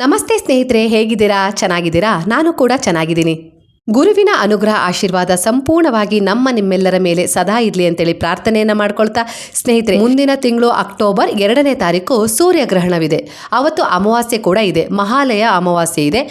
ನಮಸ್ತೆ ಸ್ನೇಹಿತರೆ ಹೇಗಿದ್ದೀರಾ? ಚೆನ್ನಾಗಿದ್ದೀರಾ? ನಾನು ಕೂಡ ಚೆನ್ನಾಗಿದ್ದೀನಿ. ಗುರುವಿನ ಅನುಗ್ರಹ ಆಶೀರ್ವಾದ ಸಂಪೂರ್ಣವಾಗಿ ನಮ್ಮ ನಿಮ್ಮೆಲ್ಲರ ಮೇಲೆ ಸದಾ ಇರಲಿ ಅಂತೇಳಿ ಪ್ರಾರ್ಥನೆಯನ್ನು ಮಾಡ್ಕೊಳ್ತಾ, ಸ್ನೇಹಿತರೆ, ಮುಂದಿನ ತಿಂಗಳು ಅಕ್ಟೋಬರ್ ಎರಡನೇ ತಾರೀಕು ಸೂರ್ಯಗ್ರಹಣವಿದೆ. ಅವತ್ತು ಅಮಾವಾಸ್ಯೆ ಕೂಡ ಇದೆ, ಮಹಾಲಯ ಅಮಾವಾಸ್ಯೆ ಇದೆ.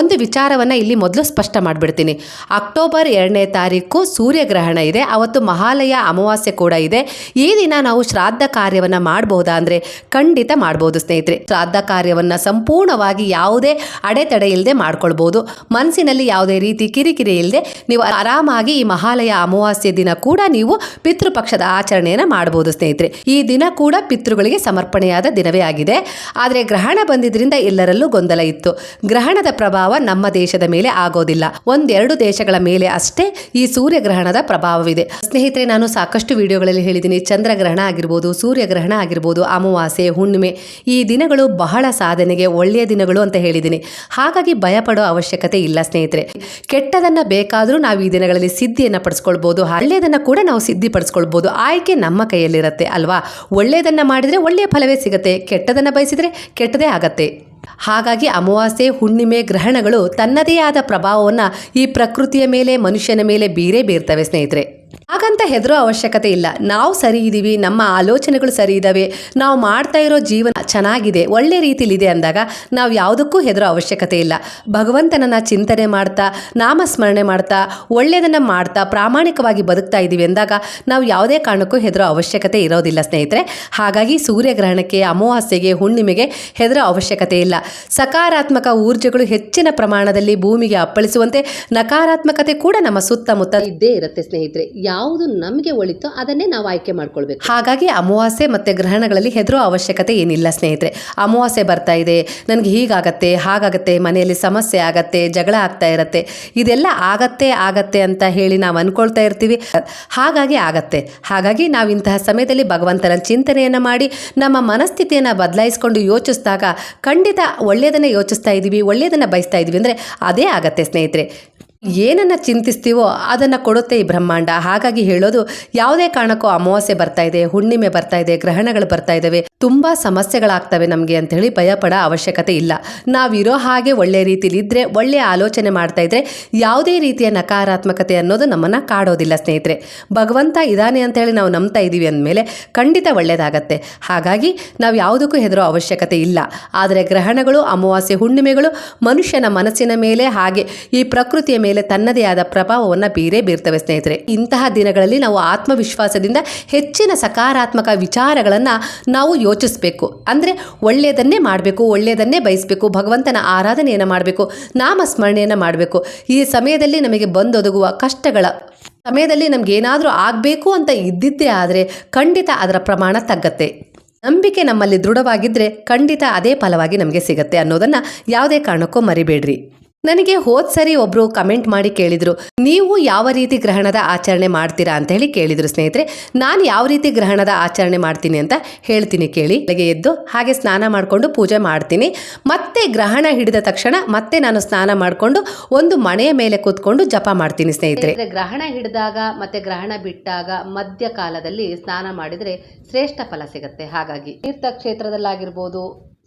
ಒಂದು ವಿಚಾರವನ್ನು ಇಲ್ಲಿ ಮೊದಲು ಸ್ಪಷ್ಟ ಮಾಡಿಬಿಡ್ತೀನಿ. ಅಕ್ಟೋಬರ್ ಎರಡನೇ ತಾರೀಕು ಸೂರ್ಯಗ್ರಹಣ ಇದೆ, ಅವತ್ತು ಮಹಾಲಯ ಅಮಾವಾಸ್ಯೆ ಕೂಡ ಇದೆ. ಈ ದಿನ ನಾವು ಶ್ರಾದ್ದ ಕಾರ್ಯವನ್ನು ಮಾಡಬಹುದಾ ಅಂದರೆ ಖಂಡಿತ ಮಾಡ್ಬೋದು, ಸ್ನೇಹಿತರೆ. ಶ್ರಾದ್ದ ಕಾರ್ಯವನ್ನು ಸಂಪೂರ್ಣವಾಗಿ ಯಾವುದೇ ಅಡೆತಡೆ ಇಲ್ಲದೆ ಮಾಡ್ಕೊಳ್ಬೋದು. ಮನಸ್ಸಿನಲ್ಲಿ ಯಾವುದೇ ರೀತಿ ಕಿರಿಕಿರಿ ಇಲ್ಲದೆ ನೀವು ಆರಾಮಾಗಿ ಈ ಮಹಾಲಯ ಅಮಾವಾಸ್ಯೆ ದಿನ ಕೂಡ ನೀವು ಪಿತೃಪಕ್ಷದ ಆಚರಣೆಯನ್ನು ಮಾಡಬಹುದು, ಸ್ನೇಹಿತರೆ. ಈ ದಿನ ಕೂಡ ಪಿತೃಗಳಿಗೆ ಸಮರ್ಪಣೆಯಾದ ದಿನವೇ ಆಗಿದೆ. ಆದರೆ ಗ್ರಹಣ ಬಂದಿದ್ದರಿಂದ ಎಲ್ಲರಲ್ಲೂ ಗೊಂದಲ ಇತ್ತು. ಗ್ರಹಣದ ಪ್ರಭಾವ ನಮ್ಮ ದೇಶದ ಮೇಲೆ ಆಗೋದಿಲ್ಲ. ಒಂದೆರಡು ದೇಶಗಳ ಮೇಲೆ ಅಷ್ಟೇ ಈ ಸೂರ್ಯಗ್ರಹಣದ ಪ್ರಭಾವವಿದೆ. ಸ್ನೇಹಿತರೆ, ನಾನು ಸಾಕಷ್ಟು ವಿಡಿಯೋಗಳಲ್ಲಿ ಹೇಳಿದ್ದೀನಿ. ಚಂದ್ರಗ್ರಹಣ ಆಗಿರ್ಬೋದು, ಸೂರ್ಯಗ್ರಹಣ ಆಗಿರ್ಬೋದು, ಅಮಾವಾಸ್ಯೆ, ಹುಣ್ಣಿಮೆ ಈ ದಿನಗಳು ಬಹಳ ಸಾಧನೆಗೆ ಒಳ್ಳೆಯ ದಿನಗಳು ಅಂತ ಹೇಳಿದ್ದೀನಿ. ಹಾಗಾಗಿ ಭಯಪಡೋ ಅವಶ್ಯಕತೆ ಇಲ್ಲ, ಸ್ನೇಹಿತರೆ. ಕೆಟ್ಟದನ್ನ ಬೇಕಾದರೂ ನಾವು ಈ ದಿನಗಳಲ್ಲಿ ಸಿದ್ಧಿಯನ್ನು ಪಡಿಸ್ಕೊಳ್ಬೋದು. ಒಳ್ಳೆಯದನ್ನ ಕೂಡ ನಾವು ಸಿದ್ಧಿ ಪಡಿಸ್ಕೊಳ್ಬೋದು ಆಯ್ಕೆ ನಮ್ಮ ಕೈಯಲ್ಲಿರುತ್ತೆ ಅಲ್ವಾ? ಒಳ್ಳೆಯದನ್ನ ಮಾಡಿದರೆ ಒಳ್ಳೆಯ ಫಲವೇ ಸಿಗುತ್ತೆ. ಕೆಟ್ಟದನ್ನ ಬಯಸಿದರೆ ಕೆಟ್ಟದೇ ಆಗತ್ತೆ. ಹಾಗಾಗಿ ಅಮಾವಾಸ್ಯೆ, ಹುಣ್ಣಿಮೆ ಗ್ರಹಣಗಳು ತನ್ನದೇ ಆದ ಪ್ರಭಾವವನ್ನು ಈ ಪ್ರಕೃತಿಯ ಮೇಲೆ, ಮನುಷ್ಯನ ಮೇಲೆ ಬೀರೇ ಬೀರ್ತವೆ ಸ್ನೇಹಿತರೆ. ಹಾಗಂತ ಹೆದರೋ ಅವಶ್ಯಕತೆ ಇಲ್ಲ. ನಾವು ಸರಿ ಇದ್ದೀವಿ ನಮ್ಮ ಆಲೋಚನೆಗಳು ಸರಿ ಇದ್ದಾವೆ ನಾವು ಮಾಡ್ತಾ ಇರೋ ಜೀವನ ಚೆನ್ನಾಗಿದೆ, ಒಳ್ಳೆ ರೀತಿಲಿದೆ ಅಂದಾಗ ನಾವು ಯಾವುದಕ್ಕೂ ಹೆದರೋ ಅವಶ್ಯಕತೆ ಇಲ್ಲ. ಭಗವಂತನನ್ನು ಚಿಂತನೆ ಮಾಡ್ತಾ, ನಾಮಸ್ಮರಣೆ ಮಾಡ್ತಾ ಒಳ್ಳೆಯದನ್ನು ಮಾಡ್ತಾ, ಪ್ರಾಮಾಣಿಕವಾಗಿ ಬದುಕ್ತಾ ಇದ್ದೀವಿ ಅಂದಾಗ ನಾವು ಯಾವುದೇ ಕಾರಣಕ್ಕೂ ಹೆದರೋ ಅವಶ್ಯಕತೆ ಇರೋದಿಲ್ಲ ಸ್ನೇಹಿತರೆ. ಹಾಗಾಗಿ ಸೂರ್ಯಗ್ರಹಣಕ್ಕೆ, ಅಮಾವಾಸ್ಯೆಗೆ, ಹುಣ್ಣಿಮೆಗೆ ಹೆದರೋ ಅವಶ್ಯಕತೆ ಇಲ್ಲ. ಸಕಾರಾತ್ಮಕ ಊರ್ಜೆಗಳು ಹೆಚ್ಚಿನ ಪ್ರಮಾಣದಲ್ಲಿ ಭೂಮಿಗೆ ಅಪ್ಪಳಿಸುವಂತೆ ನಕಾರಾತ್ಮಕತೆ ಕೂಡ ನಮ್ಮ ಸುತ್ತಮುತ್ತ ಇದ್ದೇ ಇರುತ್ತೆ ಸ್ನೇಹಿತರೆ. ಯಾವುದು ನಮಗೆ ಒಳಿತೋ ಅದನ್ನೇ ನಾವು ಆಯ್ಕೆ ಮಾಡ್ಕೊಳ್ಬೇಕು. ಹಾಗಾಗಿ ಅಮಾವಾಸ್ಯೆ ಮತ್ತೆ ಗ್ರಹಣಗಳಲ್ಲಿ ಹೆದರೋ ಅವಶ್ಯಕತೆ ಏನಿಲ್ಲ ಸ್ನೇಹಿತರೆ. ಅಮಾವಾಸ್ಯೆ ಬರ್ತಾ ಇದೆ, ನನಗೆ ಹೀಗಾಗತ್ತೆ, ಹಾಗಾಗತ್ತೆ, ಮನೆಯಲ್ಲಿ ಸಮಸ್ಯೆ ಆಗತ್ತೆ, ಜಗಳ ಆಗ್ತಾ ಇರತ್ತೆ. ಇದೆಲ್ಲ ಆಗತ್ತೆ ಆಗತ್ತೆ ಅಂತ ಹೇಳಿ ನಾವು ಅನ್ಕೊಳ್ತಾ ಇರ್ತೀವಿ. ಹಾಗಾಗಿ ಆಗತ್ತೆ. ಹಾಗಾಗಿ ನಾವು ಇಂತಹ ಸಮಯದಲ್ಲಿ ಭಗವಂತನ ಚಿಂತನೆಯನ್ನು ಮಾಡಿ, ನಮ್ಮ ಮನಸ್ಥಿತಿಯನ್ನು ಬದಲಾಯಿಸ್ಕೊಂಡು ಯೋಚಿಸಿದಾಗ ಖಂಡಿತ ಒಳ್ಳೆಯದನ್ನು ಯೋಚಿಸ್ತಾ ಇದ್ದೀವಿ ಒಳ್ಳೆಯದನ್ನು ಬಯಸ್ತಾ ಇದ್ದೀವಿ ಅಂದರೆ ಅದೇ ಆಗತ್ತೆ ಸ್ನೇಹಿತರೆ. ಏನನ್ನು ಚಿಂತಿಸ್ತೀವೋ ಅದನ್ನು ಕೊಡುತ್ತೆ ಈ ಬ್ರಹ್ಮಾಂಡ. ಹಾಗಾಗಿ ಹೇಳೋದು, ಯಾವುದೇ ಕಾರಣಕ್ಕೂ ಅಮಾವಾಸ್ಯೆ ಬರ್ತಾ ಇದೆ, ಹುಣ್ಣಿಮೆ ಬರ್ತಾ ಇದೆ, ಗ್ರಹಣಗಳು ಬರ್ತಾ ಇದ್ದಾವೆ ತುಂಬ ಸಮಸ್ಯೆಗಳಾಗ್ತವೆ ನಮಗೆ ಅಂತ ಹೇಳಿ ಭಯಪಡ ಅವಶ್ಯಕತೆ ಇಲ್ಲ. ನಾವಿರೋ ಹಾಗೆ ಒಳ್ಳೆ ರೀತಿಲಿ ಇದ್ದರೆ ಒಳ್ಳೆಯ ಆಲೋಚನೆ ಮಾಡ್ತಾ ಇದ್ದರೆ ಯಾವುದೇ ರೀತಿಯ ನಕಾರಾತ್ಮಕತೆ ಅನ್ನೋದು ನಮ್ಮನ್ನು ಕಾಡೋದಿಲ್ಲ ಸ್ನೇಹಿತರೆ. ಭಗವಂತ ಇದ್ದಾನೆ ಅಂತ ಹೇಳಿ ನಾವು ನಂಬ್ತಾ ಇದ್ದೀವಿ ಅಂದಮೇಲೆ ಖಂಡಿತ ಒಳ್ಳೆಯದಾಗತ್ತೆ ಹಾಗಾಗಿ ನಾವು ಯಾವುದಕ್ಕೂ ಹೆದರೋ ಅವಶ್ಯಕತೆ ಇಲ್ಲ. ಆದರೆ ಗ್ರಹಣಗಳು, ಅಮಾವಾಸ್ಯೆ, ಹುಣ್ಣಿಮೆಗಳು ಮನುಷ್ಯನ ಮನಸ್ಸಿನ ಮೇಲೆ ಹಾಗೆ ಈ ಪ್ರಕೃತಿಯ ಮೇಲೆ ತನ್ನದೇ ಆದ ಪ್ರಭಾವವನ್ನು ಬೀರೇ ಬೀರ್ತವೆ ಸ್ನೇಹಿತರೆ. ಇಂತಹ ದಿನಗಳಲ್ಲಿ ನಾವು ಆತ್ಮವಿಶ್ವಾಸದಿಂದ ಹೆಚ್ಚಿನ ಸಕಾರಾತ್ಮಕ ವಿಚಾರಗಳನ್ನು ನಾವು ಯೋಚಿಸಬೇಕು. ಅಂದರೆ ಒಳ್ಳೆಯದನ್ನೇ ಮಾಡಬೇಕು, ಒಳ್ಳೆಯದನ್ನೇ ಬಯಸಬೇಕು, ಭಗವಂತನ ಆರಾಧನೆಯನ್ನು ಮಾಡಬೇಕು, ನಾಮಸ್ಮರಣೆಯನ್ನು ಮಾಡಬೇಕು. ಈ ಸಮಯದಲ್ಲಿ ನಮಗೆ ಬಂದೊದಗುವ ಕಷ್ಟಗಳ ಸಮಯದಲ್ಲಿ ನಮಗೇನಾದರೂ ಆಗಬೇಕು ಅಂತ ಇದ್ದಿದ್ದೇ ಆದರೆ ಖಂಡಿತ ಅದರ ಪ್ರಮಾಣ ತಗ್ಗತ್ತೆ. ನಂಬಿಕೆ ನಮ್ಮಲ್ಲಿ ದೃಢವಾಗಿದ್ದರೆ ಖಂಡಿತ ಅದೇ ಫಲವಾಗಿ ನಮಗೆ ಸಿಗತ್ತೆ ಅನ್ನೋದನ್ನು ಯಾವುದೇ ಕಾರಣಕ್ಕೂ ಮರಿಬೇಡ್ರಿ. ನನಗೆ ಹೋದ್ ಸರಿ ಒಬ್ರು ಕಮೆಂಟ್ ಮಾಡಿ ಕೇಳಿದ್ರು, ನೀವು ಯಾವ ರೀತಿ ಗ್ರಹಣದ ಆಚರಣೆ ಮಾಡ್ತೀರಾ? ಅಂತ ಹೇಳಿ ಕೇಳಿದ್ರು ಸ್ನೇಹಿತರೆ. ನಾನು ಯಾವ ರೀತಿ ಗ್ರಹಣದ ಆಚರಣೆ ಮಾಡ್ತೀನಿ ಅಂತ ಹೇಳ್ತೀನಿ ಕೇಳಿ. ಬೆಳಗ್ಗೆ ಎದ್ದು ಹಾಗೆ ಸ್ನಾನ ಮಾಡಿಕೊಂಡು ಪೂಜೆ ಮಾಡ್ತೀನಿ. ಮತ್ತೆ ಗ್ರಹಣ ಹಿಡಿದ ತಕ್ಷಣ ಮತ್ತೆ ನಾನು ಸ್ನಾನ ಮಾಡಿಕೊಂಡು ಒಂದು ಮಣೆಯ ಮೇಲೆ ಕೂತ್ಕೊಂಡು ಜಪ ಮಾಡ್ತೀನಿ ಸ್ನೇಹಿತರೆ. ಗ್ರಹಣ ಹಿಡಿದಾಗ ಮತ್ತೆ ಗ್ರಹಣ ಬಿಟ್ಟಾಗ ಮಧ್ಯ ಕಾಲದಲ್ಲಿ ಸ್ನಾನ ಮಾಡಿದರೆ ಶ್ರೇಷ್ಠ ಫಲ ಸಿಗುತ್ತೆ. ಹಾಗಾಗಿ ತೀರ್ಥಕ್ಷೇತ್ರದಲ್ಲಾಗಿರ್ಬೋದು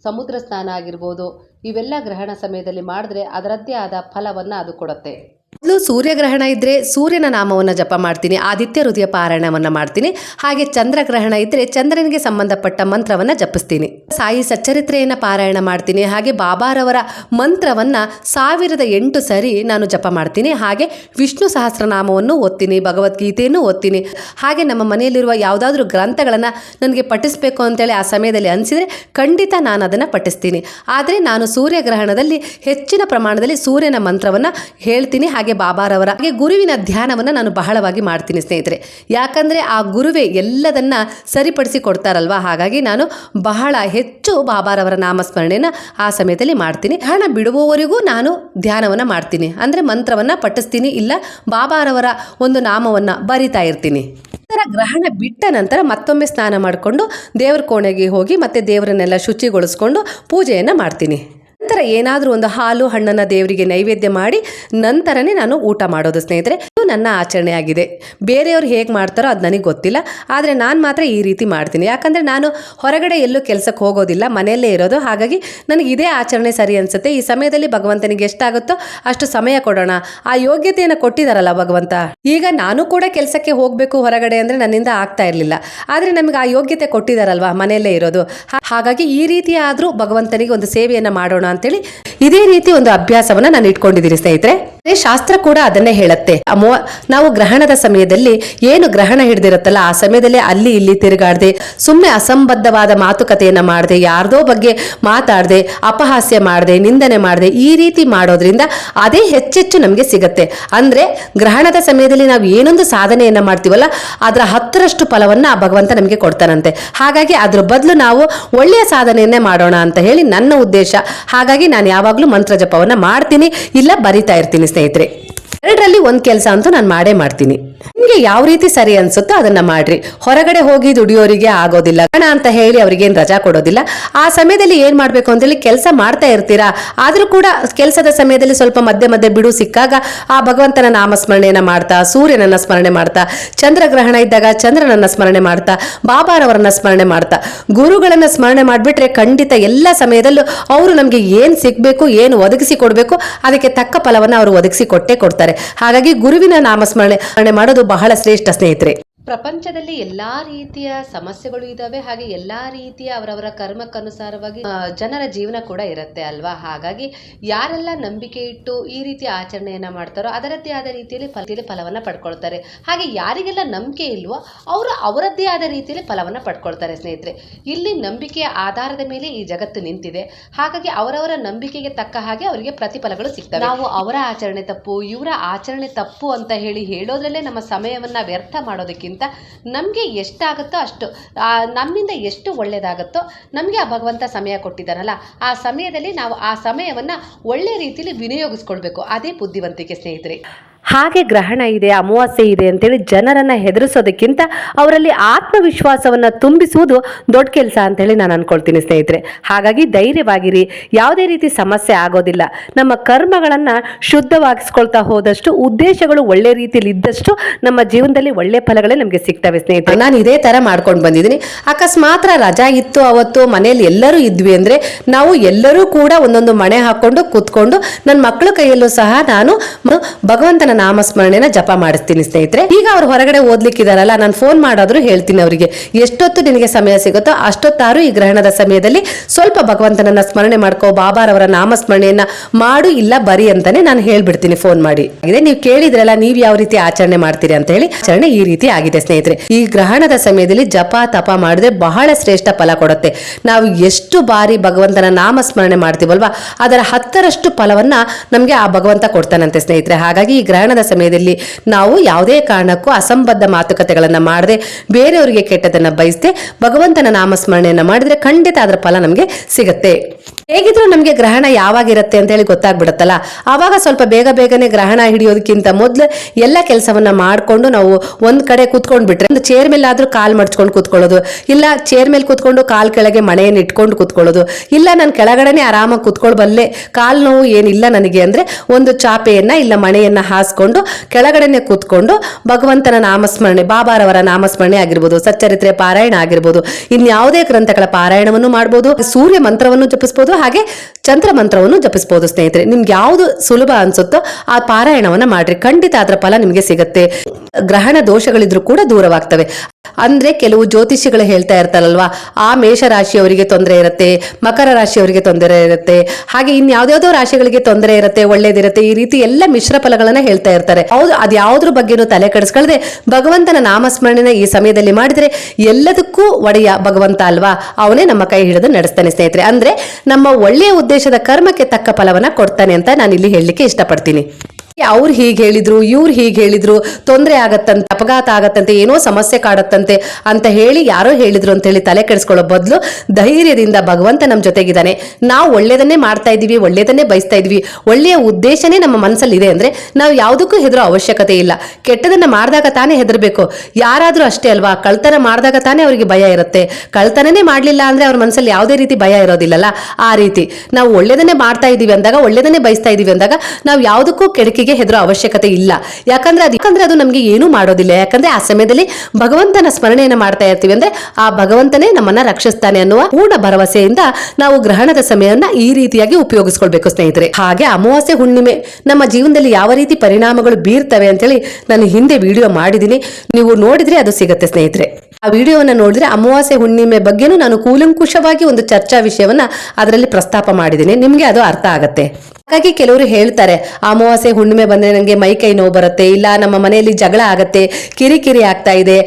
ಸಮುದ್ರ ಸ್ನಾನ ಆಗಿರ್ಬೋದು ಇವೆಲ್ಲ ಗ್ರಹಣ ಸಮಯದಲ್ಲಿ ಮಾಡಿದ್ರೆ ಅದರದ್ದೇ ಆದ ಫಲವನ್ನು ಅದು ಕೊಡುತ್ತೆ. ಮೊದಲು ಸೂರ್ಯಗ್ರಹಣ ಇದ್ದರೆ ಸೂರ್ಯನ ನಾಮವನ್ನು ಜಪ ಮಾಡ್ತೀನಿ, ಆದಿತ್ಯ ಹೃದಯ ಪಾರಾಯಣವನ್ನು ಮಾಡ್ತೀನಿ, ಹಾಗೆ ಚಂದ್ರಗ್ರಹಣ ಇದ್ದರೆ ಚಂದ್ರನಿಗೆ ಸಂಬಂಧಪಟ್ಟ ಮಂತ್ರವನ್ನು ಜಪಿಸ್ತೀನಿ. ಸಾಯಿ ಸಚ್ಚರಿತ್ರೆಯನ್ನು ಪಾರಾಯಣ ಮಾಡ್ತೀನಿ, ಹಾಗೆ ಬಾಬಾರವರ ಮಂತ್ರವನ್ನು ಸಾವಿರದ ಎಂಟು ಸರಿ ನಾನು ಜಪ ಮಾಡ್ತೀನಿ, ಹಾಗೆ ವಿಷ್ಣು ಸಹಸ್ರನಾಮವನ್ನು ಓದ್ತೀನಿ, ಭಗವದ್ಗೀತೆಯನ್ನು ಓದ್ತೀನಿ. ಹಾಗೆ ನಮ್ಮ ಮನೆಯಲ್ಲಿರುವ ಯಾವುದಾದ್ರೂ ಗ್ರಂಥಗಳನ್ನು ನನಗೆ ಪಠಿಸಬೇಕು ಅಂತೇಳಿ ಆ ಸಮಯದಲ್ಲಿ ಅನಿಸಿದರೆ ಖಂಡಿತ ನಾನು ಅದನ್ನು ಪಠಿಸ್ತೀನಿ. ಆದರೆ ನಾನು ಸೂರ್ಯಗ್ರಹಣದಲ್ಲಿ ಹೆಚ್ಚಿನ ಪ್ರಮಾಣದಲ್ಲಿ ಸೂರ್ಯನ ಮಂತ್ರವನ್ನು ಹೇಳ್ತೀನಿ ಹಾಗೆ ಬಾಬಾರವರ ಹಾಗೆ ಗುರುವಿನ ಧ್ಯಾನವನ್ನು ನಾನು ಬಹಳವಾಗಿ ಮಾಡ್ತೀನಿ ಸ್ನೇಹಿತರೆ. ಯಾಕಂದರೆ ಆ ಗುರುವೇ ಎಲ್ಲದನ್ನ ಸರಿಪಡಿಸಿ ಕೊಡ್ತಾರಲ್ವಾ ಹಾಗಾಗಿ ನಾನು ಬಹಳ ಹೆಚ್ಚು ಬಾಬಾರವರ ನಾಮಸ್ಮರಣೆಯನ್ನು ಆ ಸಮಯದಲ್ಲಿ ಮಾಡ್ತೀನಿ. ಹಣ ಬಿಡುವವರೆಗೂ ನಾನು ಧ್ಯಾನವನ್ನು ಮಾಡ್ತೀನಿ. ಅಂದರೆ ಮಂತ್ರವನ್ನು ಪಠಿಸ್ತೀನಿ, ಇಲ್ಲ ಬಾಬಾರವರ ಒಂದು ನಾಮವನ್ನು ಬರಿತಾ ಇರ್ತೀನಿ. ನಂತರ ಗ್ರಹಣ ಬಿಟ್ಟ ನಂತರ ಮತ್ತೊಮ್ಮೆ ಸ್ನಾನ ಮಾಡಿಕೊಂಡು ದೇವ್ರ ಕೋಣೆಗೆ ಹೋಗಿ ಮತ್ತೆ ದೇವರನ್ನೆಲ್ಲ ಶುಚಿಗೊಳಿಸ್ಕೊಂಡು ಪೂಜೆಯನ್ನು ಮಾಡ್ತೀನಿ. ನಂತರ ಏನಾದರೂ ಒಂದು ಹಾಲು ಹಣ್ಣನ್ನು ದೇವರಿಗೆ ನೈವೇದ್ಯ ಮಾಡಿ ನಂತರನೇ ನಾನು ಊಟ ಮಾಡೋದು ಸ್ನೇಹಿತರೆ. ನನ್ನ ಆಚರಣೆ ಆಗಿದೆ. ಬೇರೆಯವ್ರು ಹೇಗೆ ಮಾಡ್ತಾರೋ ಅದು ನನಗೆ ಗೊತ್ತಿಲ್ಲ. ಆದರೆ ನಾನು ಮಾತ್ರ ಈ ರೀತಿ ಮಾಡ್ತೀನಿ. ಯಾಕಂದರೆ ನಾನು ಹೊರಗಡೆ ಎಲ್ಲೂ ಕೆಲಸಕ್ಕೆ ಹೋಗೋದಿಲ್ಲ. ಮನೆಯಲ್ಲೇ ಇರೋದು. ಹಾಗಾಗಿ ನನಗೆ ಇದೇ ಆಚರಣೆ ಸರಿ ಅನಿಸುತ್ತೆ. ಈ ಸಮಯದಲ್ಲಿ ಭಗವಂತನಿಗೆ ಎಷ್ಟಾಗುತ್ತೋ ಅಷ್ಟು ಸಮಯ ಕೊಡೋಣ. ಆ ಯೋಗ್ಯತೆಯನ್ನು ಕೊಟ್ಟಿದ್ದಾರಲ್ಲ ಭಗವಂತ. ಈಗ ನಾನು ಕೂಡ ಕೆಲಸಕ್ಕೆ ಹೋಗಬೇಕು ಹೊರಗಡೆ ಅಂದರೆ ನನ್ನಿಂದ ಆಗ್ತಾ ಇರಲಿಲ್ಲ. ಆದರೆ ನಮಗೆ ಆ ಯೋಗ್ಯತೆ ಕೊಟ್ಟಿದ್ದಾರಲ್ವಾ ಮನೆಯಲ್ಲೇ ಇರೋದು. ಹಾಗಾಗಿ ಈ ರೀತಿ ಆದರೂ ಭಗವಂತನಿಗೆ ಒಂದು ಸೇವೆಯನ್ನು ಮಾಡೋಣ ಅಂತೇಳಿ ಇದೇ ರೀತಿ ಒಂದು ಅಭ್ಯಾಸವನ್ನು ನಾನು ಇಟ್ಕೊಂಡಿದ್ದೀನಿ ಸ್ನೇಹಿತರೆ. ಶಾಸ್ತ್ರ ಕೂಡ ಅದನ್ನೇ ಹೇಳುತ್ತೆ. ನಾವು ಗ್ರಹಣದ ಸಮಯದಲ್ಲಿ ಏನು ಗ್ರಹಣ ಹಿಡಿದಿರುತ್ತಲ್ಲ, ಆ ಸಮಯದಲ್ಲಿ ಅಲ್ಲಿ ಇಲ್ಲಿ ತಿರುಗಾಡದೆ ಸುಮ್ಮನೆ ಅಸಂಬದ್ಧವಾದ ಮಾತುಕತೆಯನ್ನು ಮಾಡದೆ, ಯಾರ್ದೋ ಬಗ್ಗೆ ಮಾತಾಡದೆ, ಅಪಹಾಸ್ಯ ಮಾಡದೆ, ನಿಂದನೆ ಮಾಡದೆ, ಈ ರೀತಿ ಮಾಡೋದ್ರಿಂದ ಅದೇ ಹೆಚ್ಚೆಚ್ಚು ನಮಗೆ ಸಿಗತ್ತೆ. ಅಂದ್ರೆ ಗ್ರಹಣದ ಸಮಯದಲ್ಲಿ ನಾವು ಏನೊಂದು ಸಾಧನೆಯನ್ನ ಮಾಡ್ತೀವಲ್ಲ, ಅದರ ಹತ್ತರಷ್ಟು ಫಲವನ್ನ ಆ ಭಗವಂತ ನಮಗೆ ಕೊಡ್ತಾನಂತೆ. ಹಾಗಾಗಿ ಅದ್ರ ಬದಲು ನಾವು ಒಳ್ಳೆಯ ಸಾಧನೆಯನ್ನೇ ಮಾಡೋಣ ಅಂತ ಹೇಳಿ ನನ್ನ ಉದ್ದೇಶ. ಹಾಗಾಗಿ ನಾನು ಯಾವಾಗಲೂ ಮಂತ್ರ ಜಪವನ್ನು ಮಾಡ್ತೀನಿ, ಇಲ್ಲ ಬರಿತಾ ಇರ್ತೀನಿ ಸ್ನೇಹಿತರೆ. ಎರಡರಲ್ಲಿ ಒಂದು ಕೆಲಸ ಅಂತೂ ನಾನು ಮಾಡೇ ಮಾಡ್ತೀನಿ. ನಿಮಗೆ ಯಾವ ರೀತಿ ಸರಿ ಅನ್ಸುತ್ತೋ ಅದನ್ನ ಮಾಡ್ರಿ. ಹೊರಗಡೆ ಹೋಗಿ ದುಡಿಯೋರಿಗೆ ಆಗೋದಿಲ್ಲ. ಹಣ ಅಂತ ಹೇಳಿ ಅವ್ರಿಗೇನ್ ರಜಾ ಕೊಡೋದಿಲ್ಲ. ಆ ಸಮಯದಲ್ಲಿ ಏನ್ ಮಾಡ್ಬೇಕು ಅಂತೇಳಿ ಕೆಲಸ ಮಾಡ್ತಾ ಇರ್ತೀರಾ? ಆದ್ರೂ ಕೂಡ ಕೆಲಸದ ಸಮಯದಲ್ಲಿ ಸ್ವಲ್ಪ ಮಧ್ಯೆ ಮಧ್ಯೆ ಬಿಡು ಸಿಕ್ಕಾಗ ಆ ಭಗವಂತನ ನಾಮಸ್ಮರಣೆಯನ್ನ ಮಾಡ್ತಾ, ಸೂರ್ಯನನ್ನ ಸ್ಮರಣೆ ಮಾಡ್ತಾ, ಚಂದ್ರಗ್ರಹಣ ಇದ್ದಾಗ ಚಂದ್ರನನ್ನ ಸ್ಮರಣೆ ಮಾಡ್ತಾ, ಬಾಬಾರವರನ್ನ ಸ್ಮರಣೆ ಮಾಡ್ತಾ, ಗುರುಗಳನ್ನ ಸ್ಮರಣೆ ಮಾಡ್ಬಿಟ್ರೆ ಖಂಡಿತ ಎಲ್ಲ ಸಮಯದಲ್ಲೂ ಅವರು ನಮಗೆ ಏನ್ ಸಿಗ್ಬೇಕು, ಏನು ಒದಗಿಸಿ ಕೊಡಬೇಕು, ಅದಕ್ಕೆ ತಕ್ಕ ಫಲವನ್ನ ಅವರು ಒದಗಿಸಿ ಕೊಟ್ಟೇ ಕೊಡ್ತಾರೆ. ಹಾಗಾಗಿ ಗುರುವಿನ ನಾಮಸ್ಮರಣೆ, ಸ್ಮರಣೆ ಮಾಡೋದು ಬಹಳ ಶ್ರೇಷ್ಠ ಸ್ನೇಹಿತರೆ. ಪ್ರಪಂಚದಲ್ಲಿ ಎಲ್ಲಾ ರೀತಿಯ ಸಮಸ್ಯೆಗಳು ಇದಾವೆ, ಹಾಗೆ ಎಲ್ಲಾ ರೀತಿಯ ಅವರವರ ಕರ್ಮಕ್ಕನುಸಾರವಾಗಿ ಜನರ ಜೀವನ ಕೂಡ ಇರುತ್ತೆ ಅಲ್ವಾ? ಹಾಗಾಗಿ ಯಾರೆಲ್ಲ ನಂಬಿಕೆ ಇಟ್ಟು ಈ ರೀತಿಯ ಆಚರಣೆಯನ್ನ ಮಾಡ್ತಾರೋ ಅದರದ್ದೇ ಆದ ರೀತಿಯಲ್ಲಿ ಫಲ ಫಲವನ್ನ ಪಡ್ಕೊಳ್ತಾರೆ. ಹಾಗೆ ಯಾರಿಗೆಲ್ಲ ನಂಬಿಕೆ ಇಲ್ವೋ ಅವರು ಅವರದ್ದೇ ಆದ ರೀತಿಯಲ್ಲಿ ಫಲವನ್ನ ಪಡ್ಕೊಳ್ತಾರೆ ಸ್ನೇಹಿತರೆ. ಇಲ್ಲಿ ನಂಬಿಕೆಯ ಆಧಾರದ ಮೇಲೆ ಈ ಜಗತ್ತು ನಿಂತಿದೆ. ಹಾಗಾಗಿ ಅವರವರ ನಂಬಿಕೆಗೆ ತಕ್ಕ ಹಾಗೆ ಅವರಿಗೆ ಪ್ರತಿಫಲಗಳು ಸಿಗ್ತವೆ. ನಾವು ಅವರ ಆಚರಣೆ ತಪ್ಪು, ಇವರ ಆಚರಣೆ ತಪ್ಪು ಅಂತ ಹೇಳಿ ಹೇಳೋದ್ರಲ್ಲೇ ನಮ್ಮ ಸಮಯವನ್ನ ವ್ಯರ್ಥ ಮಾಡೋದಕ್ಕಿಂತ ನಮಗೆ ಎಷ್ಟಾಗುತ್ತೋ ಅಷ್ಟು ನಮ್ಮಿಂದ ಎಷ್ಟು ಒಳ್ಳೆಯದಾಗುತ್ತೋ ನಮಗೆ ಆ ಭಗವಂತ ಸಮಯ ಕೊಟ್ಟಿದ್ದಾನಲ್ಲ, ಆ ಸಮಯದಲ್ಲಿ ನಾವು ಆ ಸಮಯವನ್ನು ಒಳ್ಳೆ ರೀತಿಯಲ್ಲಿ ವಿನಿಯೋಗಿಸ್ಕೊಳ್ಬೇಕು. ಅದೇ ಬುದ್ಧಿವಂತಿಕೆ ಸ್ನೇಹಿತರೆ. ಹಾಗೆ ಗ್ರಹಣ ಇದೆ, ಅಮಾವಾಸ್ಯೆ ಇದೆ ಅಂತೇಳಿ ಜನರನ್ನು ಹೆದರಿಸೋದಕ್ಕಿಂತ ಅವರಲ್ಲಿ ಆತ್ಮವಿಶ್ವಾಸವನ್ನು ತುಂಬಿಸುವುದು ದೊಡ್ಡ ಕೆಲಸ ಅಂತೇಳಿ ನಾನು ಅನ್ಕೊಳ್ತೀನಿ ಸ್ನೇಹಿತರೆ. ಹಾಗಾಗಿ ಧೈರ್ಯವಾಗಿರಿ, ಯಾವುದೇ ರೀತಿ ಸಮಸ್ಯೆ ಆಗೋದಿಲ್ಲ. ನಮ್ಮ ಕರ್ಮಗಳನ್ನು ಶುದ್ಧವಾಗಿಸ್ಕೊಳ್ತಾ ಹೋದಷ್ಟು, ಉದ್ದೇಶಗಳು ಒಳ್ಳೆ ರೀತಿಯಲ್ಲಿ ಇದ್ದಷ್ಟು ನಮ್ಮ ಜೀವನದಲ್ಲಿ ಒಳ್ಳೆ ಫಲಗಳೇ ನಮಗೆ ಸಿಗ್ತವೆ ಸ್ನೇಹಿತರೆ. ನಾನು ಇದೇ ತರ ಮಾಡ್ಕೊಂಡು ಬಂದಿದ್ದೀನಿ. ಅಕಸ್ಮಾತ್ ರಜಾ ಇತ್ತು ಅವತ್ತು ಮನೆಯಲ್ಲಿ ಎಲ್ಲರೂ ಇದ್ವಿ ಅಂದ್ರೆ ನಾವು ಎಲ್ಲರೂ ಕೂಡ ಒಂದೊಂದು ಮಣೆ ಹಾಕೊಂಡು ಕೂತ್ಕೊಂಡು ನನ್ನ ಮಕ್ಕಳ ಕೈಯಲ್ಲೂ ಸಹ ನಾನು ಭಗವಂತನ ನಾಮಸ್ಮರಣೆನ ಜಪ ಮಾಡಿಸ್ತೀನಿ, ಸ್ನೇಹಿತರೆ. ಈಗ ಅವ್ರು ಹೊರಗಡೆ ಓದ್ಲಿಕ್ಕಿದಾರಲ್ಲ, ನಾನು ಫೋನ್ ಮಾಡಾದ್ರೂ ಹೇಳ್ತೀನಿ ಅವರಿಗೆ. ಎಷ್ಟೊತ್ತು ನಿನಗೆ ಸಮಯ ಸಿಗುತ್ತೋ ಅಷ್ಟೊತ್ತಾರು ಈ ಗ್ರಹಣದ ಸಮಯದಲ್ಲಿ ಸ್ವಲ್ಪ ಭಗವಂತನನ್ನ ಸ್ಮರಣೆ ಮಾಡ್ಕೋ, ಬಾಬಾರವರ ನಾಮಸ್ಮರಣೆಯನ್ನ ಮಾಡು, ಇಲ್ಲ ಬರಿ ಅಂತಾನೆ ನಾನು ಹೇಳ್ಬಿಡ್ತೀನಿ ಫೋನ್ ಮಾಡಿ. ಆಗಿದೆ, ನೀವು ಕೇಳಿದ್ರಲ್ಲ, ನೀವು ಯಾವ ರೀತಿ ಆಚರಣೆ ಮಾಡ್ತೀರಿ ಅಂತ ಹೇಳಿ. ಆಚರಣೆ ಈ ರೀತಿ ಆಗಿದೆ, ಸ್ನೇಹಿತರೆ. ಈ ಗ್ರಹಣದ ಸಮಯದಲ್ಲಿ ಜಪ, ತಪ ಮಾಡಿದ್ರೆ ಬಹಳ ಶ್ರೇಷ್ಠ ಫಲ ಕೊಡುತ್ತೆ. ನಾವು ಎಷ್ಟು ಬಾರಿ ಭಗವಂತನ ನಾಮಸ್ಮರಣೆ ಮಾಡ್ತೀವಲ್ವಾ, ಅದರ ಹತ್ತರಷ್ಟು ಫಲವನ್ನ ನಮಗೆ ಆ ಭಗವಂತ ಕೊಡ್ತಾನಂತೆ, ಸ್ನೇಹಿತರೆ. ಹಾಗಾಗಿ ಈ ಗ್ರಹಣದ ಸಮಯದಲ್ಲಿ ನಾವು ಯಾವುದೇ ಕಾರಣಕ್ಕೂ ಅಸಂಬದ್ಧ ಮಾತುಕತೆಗಳನ್ನು ಮಾಡದೆ ಬೇರೆಯವರಿಗೆ ಕೆಟ್ಟದನ್ನು ಬಯಸದೆ ಭಗವಂತನ ನಾಮಸ್ಮರಣೆಯನ್ನು ಮಾಡಿದ್ರೆ ಖಂಡಿತ ಅದರ ಫಲ ನಮಗೆ ಸಿಗುತ್ತೆ. ಹೇಗಿದ್ರು ನಮಗೆ ಗ್ರಹಣ ಯಾವಾಗಿರುತ್ತೆ ಅಂತ ಹೇಳಿ ಗೊತ್ತಾಗ್ಬಿಡುತ್ತಲ್ಲ. ಆವಾಗ ಸ್ವಲ್ಪ ಬೇಗ ಬೇಗನೆ ಗ್ರಹಣ ಹಿಡಿಯೋದಕ್ಕಿಂತ ಮೊದಲು ಎಲ್ಲ ಕೆಲಸವನ್ನ ಮಾಡ್ಕೊಂಡು ನಾವು ಒಂದು ಕಡೆ ಕೂತ್ಕೊಂಡು ಬಿಟ್ರೆ ಒಂದು ಚೇರ್ ಮೇಲೆ ಆದ್ರೂ ಕಾಲ್ ಮಡ್ಚ್ಕೊಂಡು ಕೂತ್ಕೊಳ್ಳೋದು, ಇಲ್ಲ ಚೇರ್ ಮೇಲೆ ಕೂತ್ಕೊಂಡು ಕಾಲ್ ಕೆಳಗೆ ಮಣೆಯನ್ನು ಇಟ್ಕೊಂಡು ಕೂತ್ಕೊಳ್ಳೋದು, ಇಲ್ಲ ನಾನು ಕೆಳಗಡೆನೆ ಆರಾಮಾಗಿ ಕೂತ್ಕೊಳ್ಬಲ್ಲೆ ಕಾಲು ನೋವು ಏನಿಲ್ಲ ನನಗೆ ಅಂದ್ರೆ ಒಂದು ಚಾಪೆಯನ್ನ ಇಲ್ಲ ಮಣೆಯನ್ನ ಹಾಸ್ಕೊಂಡು ಕೆಳಗಡೆನೆ ಕೂತ್ಕೊಂಡು ಭಗವಂತನ ನಾಮಸ್ಮರಣೆ, ಬಾಬಾರವರ ನಾಮಸ್ಮರಣೆ ಆಗಿರ್ಬೋದು, ಸಚ್ಚರಿತ್ರೆ ಪಾರಾಯಣ ಆಗಿರ್ಬೋದು, ಇನ್ಯಾವುದೇ ಗ್ರಂಥಗಳ ಪಾರಾಯಣವನ್ನು ಮಾಡ್ಬೋದು, ಸೂರ್ಯ ಮಂತ್ರವನ್ನು ಜಪಿಸಬಹುದು ಹಾಗೆ ಚಂದ್ರ ಮಂತ್ರವನ್ನು ಜಪಿಸಬಹುದು ಸ್ನೇಹಿತರೆ. ನಿಮ್ಗೆ ಯಾವುದು ಸುಲಭ ಅನ್ಸುತ್ತೋ ಆ ಪಾರಾಯಣವನ್ನ ಮಾಡ್ರಿ. ಖಂಡಿತ ಅದರ ಫಲ ನಿಮಗೆ ಸಿಗತ್ತೆ. ಗ್ರಹಣ ದೋಷಗಳಿದ್ರು ಕೂಡ ದೂರವಾಗ್ತವೆ. ಅಂದ್ರೆ ಕೆಲವು ಜ್ಯೋತಿಷಿಗಳು ಹೇಳ್ತಾ ಇರ್ತಾರಲ್ವಾ, ಆ ಮೇಷ ರಾಶಿಯವರಿಗೆ ತೊಂದರೆ ಇರುತ್ತೆ, ಮಕರ ರಾಶಿಯವರಿಗೆ ತೊಂದರೆ ಇರುತ್ತೆ, ಹಾಗೆ ಇನ್ ಯಾವ್ದಾವ್ದೋ ರಾಶಿಗಳಿಗೆ ತೊಂದರೆ ಇರುತ್ತೆ, ಒಳ್ಳೇದಿರುತ್ತೆ, ಈ ರೀತಿ ಎಲ್ಲ ಮಿಶ್ರ ಫಲಗಳನ್ನ ಹೇಳ್ತಾ ಇರ್ತಾರೆ. ಹೌದು, ಅದ್ ಯಾವ್ದ್ರ ಬಗ್ಗೆನೂ ತಲೆ ಕೆಡಿಸ್ಕೊಳ್ಳದೆ ಭಗವಂತನ ನಾಮಸ್ಮರಣೆನ ಈ ಸಮಯದಲ್ಲಿ ಮಾಡಿದ್ರೆ ಎಲ್ಲದಕ್ಕೂ ಒಡೆಯ ಭಗವಂತ ಅಲ್ವಾ? ಅವನೇ ನಮ್ಮ ಕೈ ಹಿಡಿದು ನಡೆಸ್ತಾನೆ, ಸ್ನೇಹಿತರೆ. ಅಂದ್ರೆ ನಮ್ಮ ಒಳ್ಳೆಯ ಉದ್ದೇಶದ ಕರ್ಮಕ್ಕೆ ತಕ್ಕ ಫಲವನ್ನ ಕೊಡ್ತಾನೆ ಅಂತ ನಾನು ಇಲ್ಲಿ ಹೇಳಲಿಕ್ಕೆ ಇಷ್ಟಪಡ್ತೀನಿ. ಅವ್ರು ಹೀಗೆ ಹೇಳಿದ್ರು, ಇವ್ರು ಹೀಗೆ ಹೇಳಿದ್ರು, ತೊಂದರೆ ಆಗತ್ತಂತೆ, ಅಪಘಾತ ಆಗತ್ತಂತೆ, ಏನೋ ಸಮಸ್ಯೆ ಕಾಡತ್ತಂತೆ ಅಂತ ಹೇಳಿ ಯಾರೋ ಹೇಳಿದ್ರು ಅಂತ ಹೇಳಿ ತಲೆ ಕೆಡಿಸ್ಕೊಳ್ಳೋ ಬದಲು ಧೈರ್ಯದಿಂದ ಭಗವಂತ ನಮ್ಮ ಜೊತೆಗಿದ್ದಾನೆ. ನಾವು ಒಳ್ಳೇದನ್ನೇ ಮಾಡ್ತಾ ಇದ್ದೀವಿ, ಒಳ್ಳೇದನ್ನೇ ಬಯಸ್ತಾ ಇದೀವಿ ಒಳ್ಳೆಯ ಉದ್ದೇಶನೇ ನಮ್ಮ ಮನಸ್ಸಲ್ಲಿ ಇದೆ ಅಂದ್ರೆ ನಾವು ಯಾವುದಕ್ಕೂ ಹೆದರೋ ಅವಶ್ಯಕತೆ ಇಲ್ಲ. ಕೆಟ್ಟದನ್ನ ಮಾಡಿದಾಗ ತಾನೇ ಹೆದರಬೇಕು. ಯಾರಾದರೂ ಅಷ್ಟೇ ಅಲ್ವಾ? ಕಳ್ತನ ಮಾಡಿದಾಗ ತಾನೇ ಅವರಿಗೆ ಭಯ ಇರುತ್ತೆ. ಕಳ್ತನನೇ ಮಾಡಲಿಲ್ಲ ಅಂದ್ರೆ ಅವ್ರ ಮನಸ್ಸಲ್ಲಿ ಯಾವುದೇ ರೀತಿ ಭಯ ಇರೋದಿಲ್ಲಲ್ಲ? ಆ ರೀತಿ. ನಾವು ಒಳ್ಳೇದನ್ನೇ ಮಾಡ್ತಾ ಇದೀವಿ ಅಂದಾಗ, ಒಳ್ಳೇದನ್ನೇ ಬಯಸ್ತಾ ಇದೀವಿ ಅಂದಾಗ, ನಾವು ಯಾವುದಕ್ಕೂ ಕೆಡಕಿಗೆ ಬೆಂಕಿಗೆ ಹೆದರೋ ಅವಶ್ಯಕತೆ ಇಲ್ಲ. ಯಾಕಂದ್ರೆ ಅದು ಯಾಕಂದ್ರೆ ಅದು ನಮಗೆ ಏನೂ ಮಾಡೋದಿಲ್ಲ. ಯಾಕಂದ್ರೆ ಆ ಸಮಯದಲ್ಲಿ ಭಗವಂತನ ಸ್ಮರಣೆಯನ್ನು ಮಾಡ್ತಾ ಇರ್ತೀವಿ ಅಂದ್ರೆ ಆ ಭಗವಂತನೇ ನಮ್ಮನ್ನ ರಕ್ಷಿಸ್ತಾನೆ ಅನ್ನುವ ಪೂರ್ಣ ಭರವಸೆಯಿಂದ ನಾವು ಗ್ರಹಣದ ಸಮಯವನ್ನ ಈ ರೀತಿಯಾಗಿ ಉಪಯೋಗಿಸ್ಕೊಳ್ಬೇಕು ಸ್ನೇಹಿತರೆ. ಹಾಗೆ ಅಮಾವಾಸ್ಯೆ ಹುಣ್ಣಿಮೆ ನಮ್ಮ ಜೀವನದಲ್ಲಿ ಯಾವ ರೀತಿ ಪರಿಣಾಮಗಳು ಬೀರ್ತವೆ ಅಂತೇಳಿ ನಾನು ಹಿಂದೆ ವಿಡಿಯೋ ಮಾಡಿದ್ದೀನಿ. ನೀವು ನೋಡಿದ್ರೆ ಅದು ಸಿಗುತ್ತೆ ಸ್ನೇಹಿತರೆ. ಆ ವಿಡಿಯೋವನ್ನು ನೋಡಿದ್ರೆ ಅಮಾವಾಸ್ಯ ಹುಣ್ಣಿಮೆ ಬಗ್ಗೆನೂ ನಾನು ಕೂಲಂಕುಷವಾಗಿ ಒಂದು ಚರ್ಚಾ ವಿಷಯವನ್ನ ಅದರಲ್ಲಿ ಪ್ರಸ್ತಾಪ ಮಾಡಿದ್ದೀನಿ. ನಿಮ್ಗೆ ಅದು ಅರ್ಥ ಆಗತ್ತೆ. ಹಾಗಾಗಿ ಕೆಲವರು ಹೇಳ್ತಾರೆ, ಅಮಾವಾಸ್ಯೆ ಹುಣ್ಣಿಮೆ ಬಂದ್ರೆ ನನಗೆ ಮೈ ಕೈ ನೋವು ಬರುತ್ತೆ. ಇಲ್ಲ, ನಮ್ಮ ಮನೆಯಲ್ಲಿ ಜಗಳ ಆಗತ್ತೆ. ಕಿರಿಕಿರಿ ಆಗ್ತಾ ಇದೆ.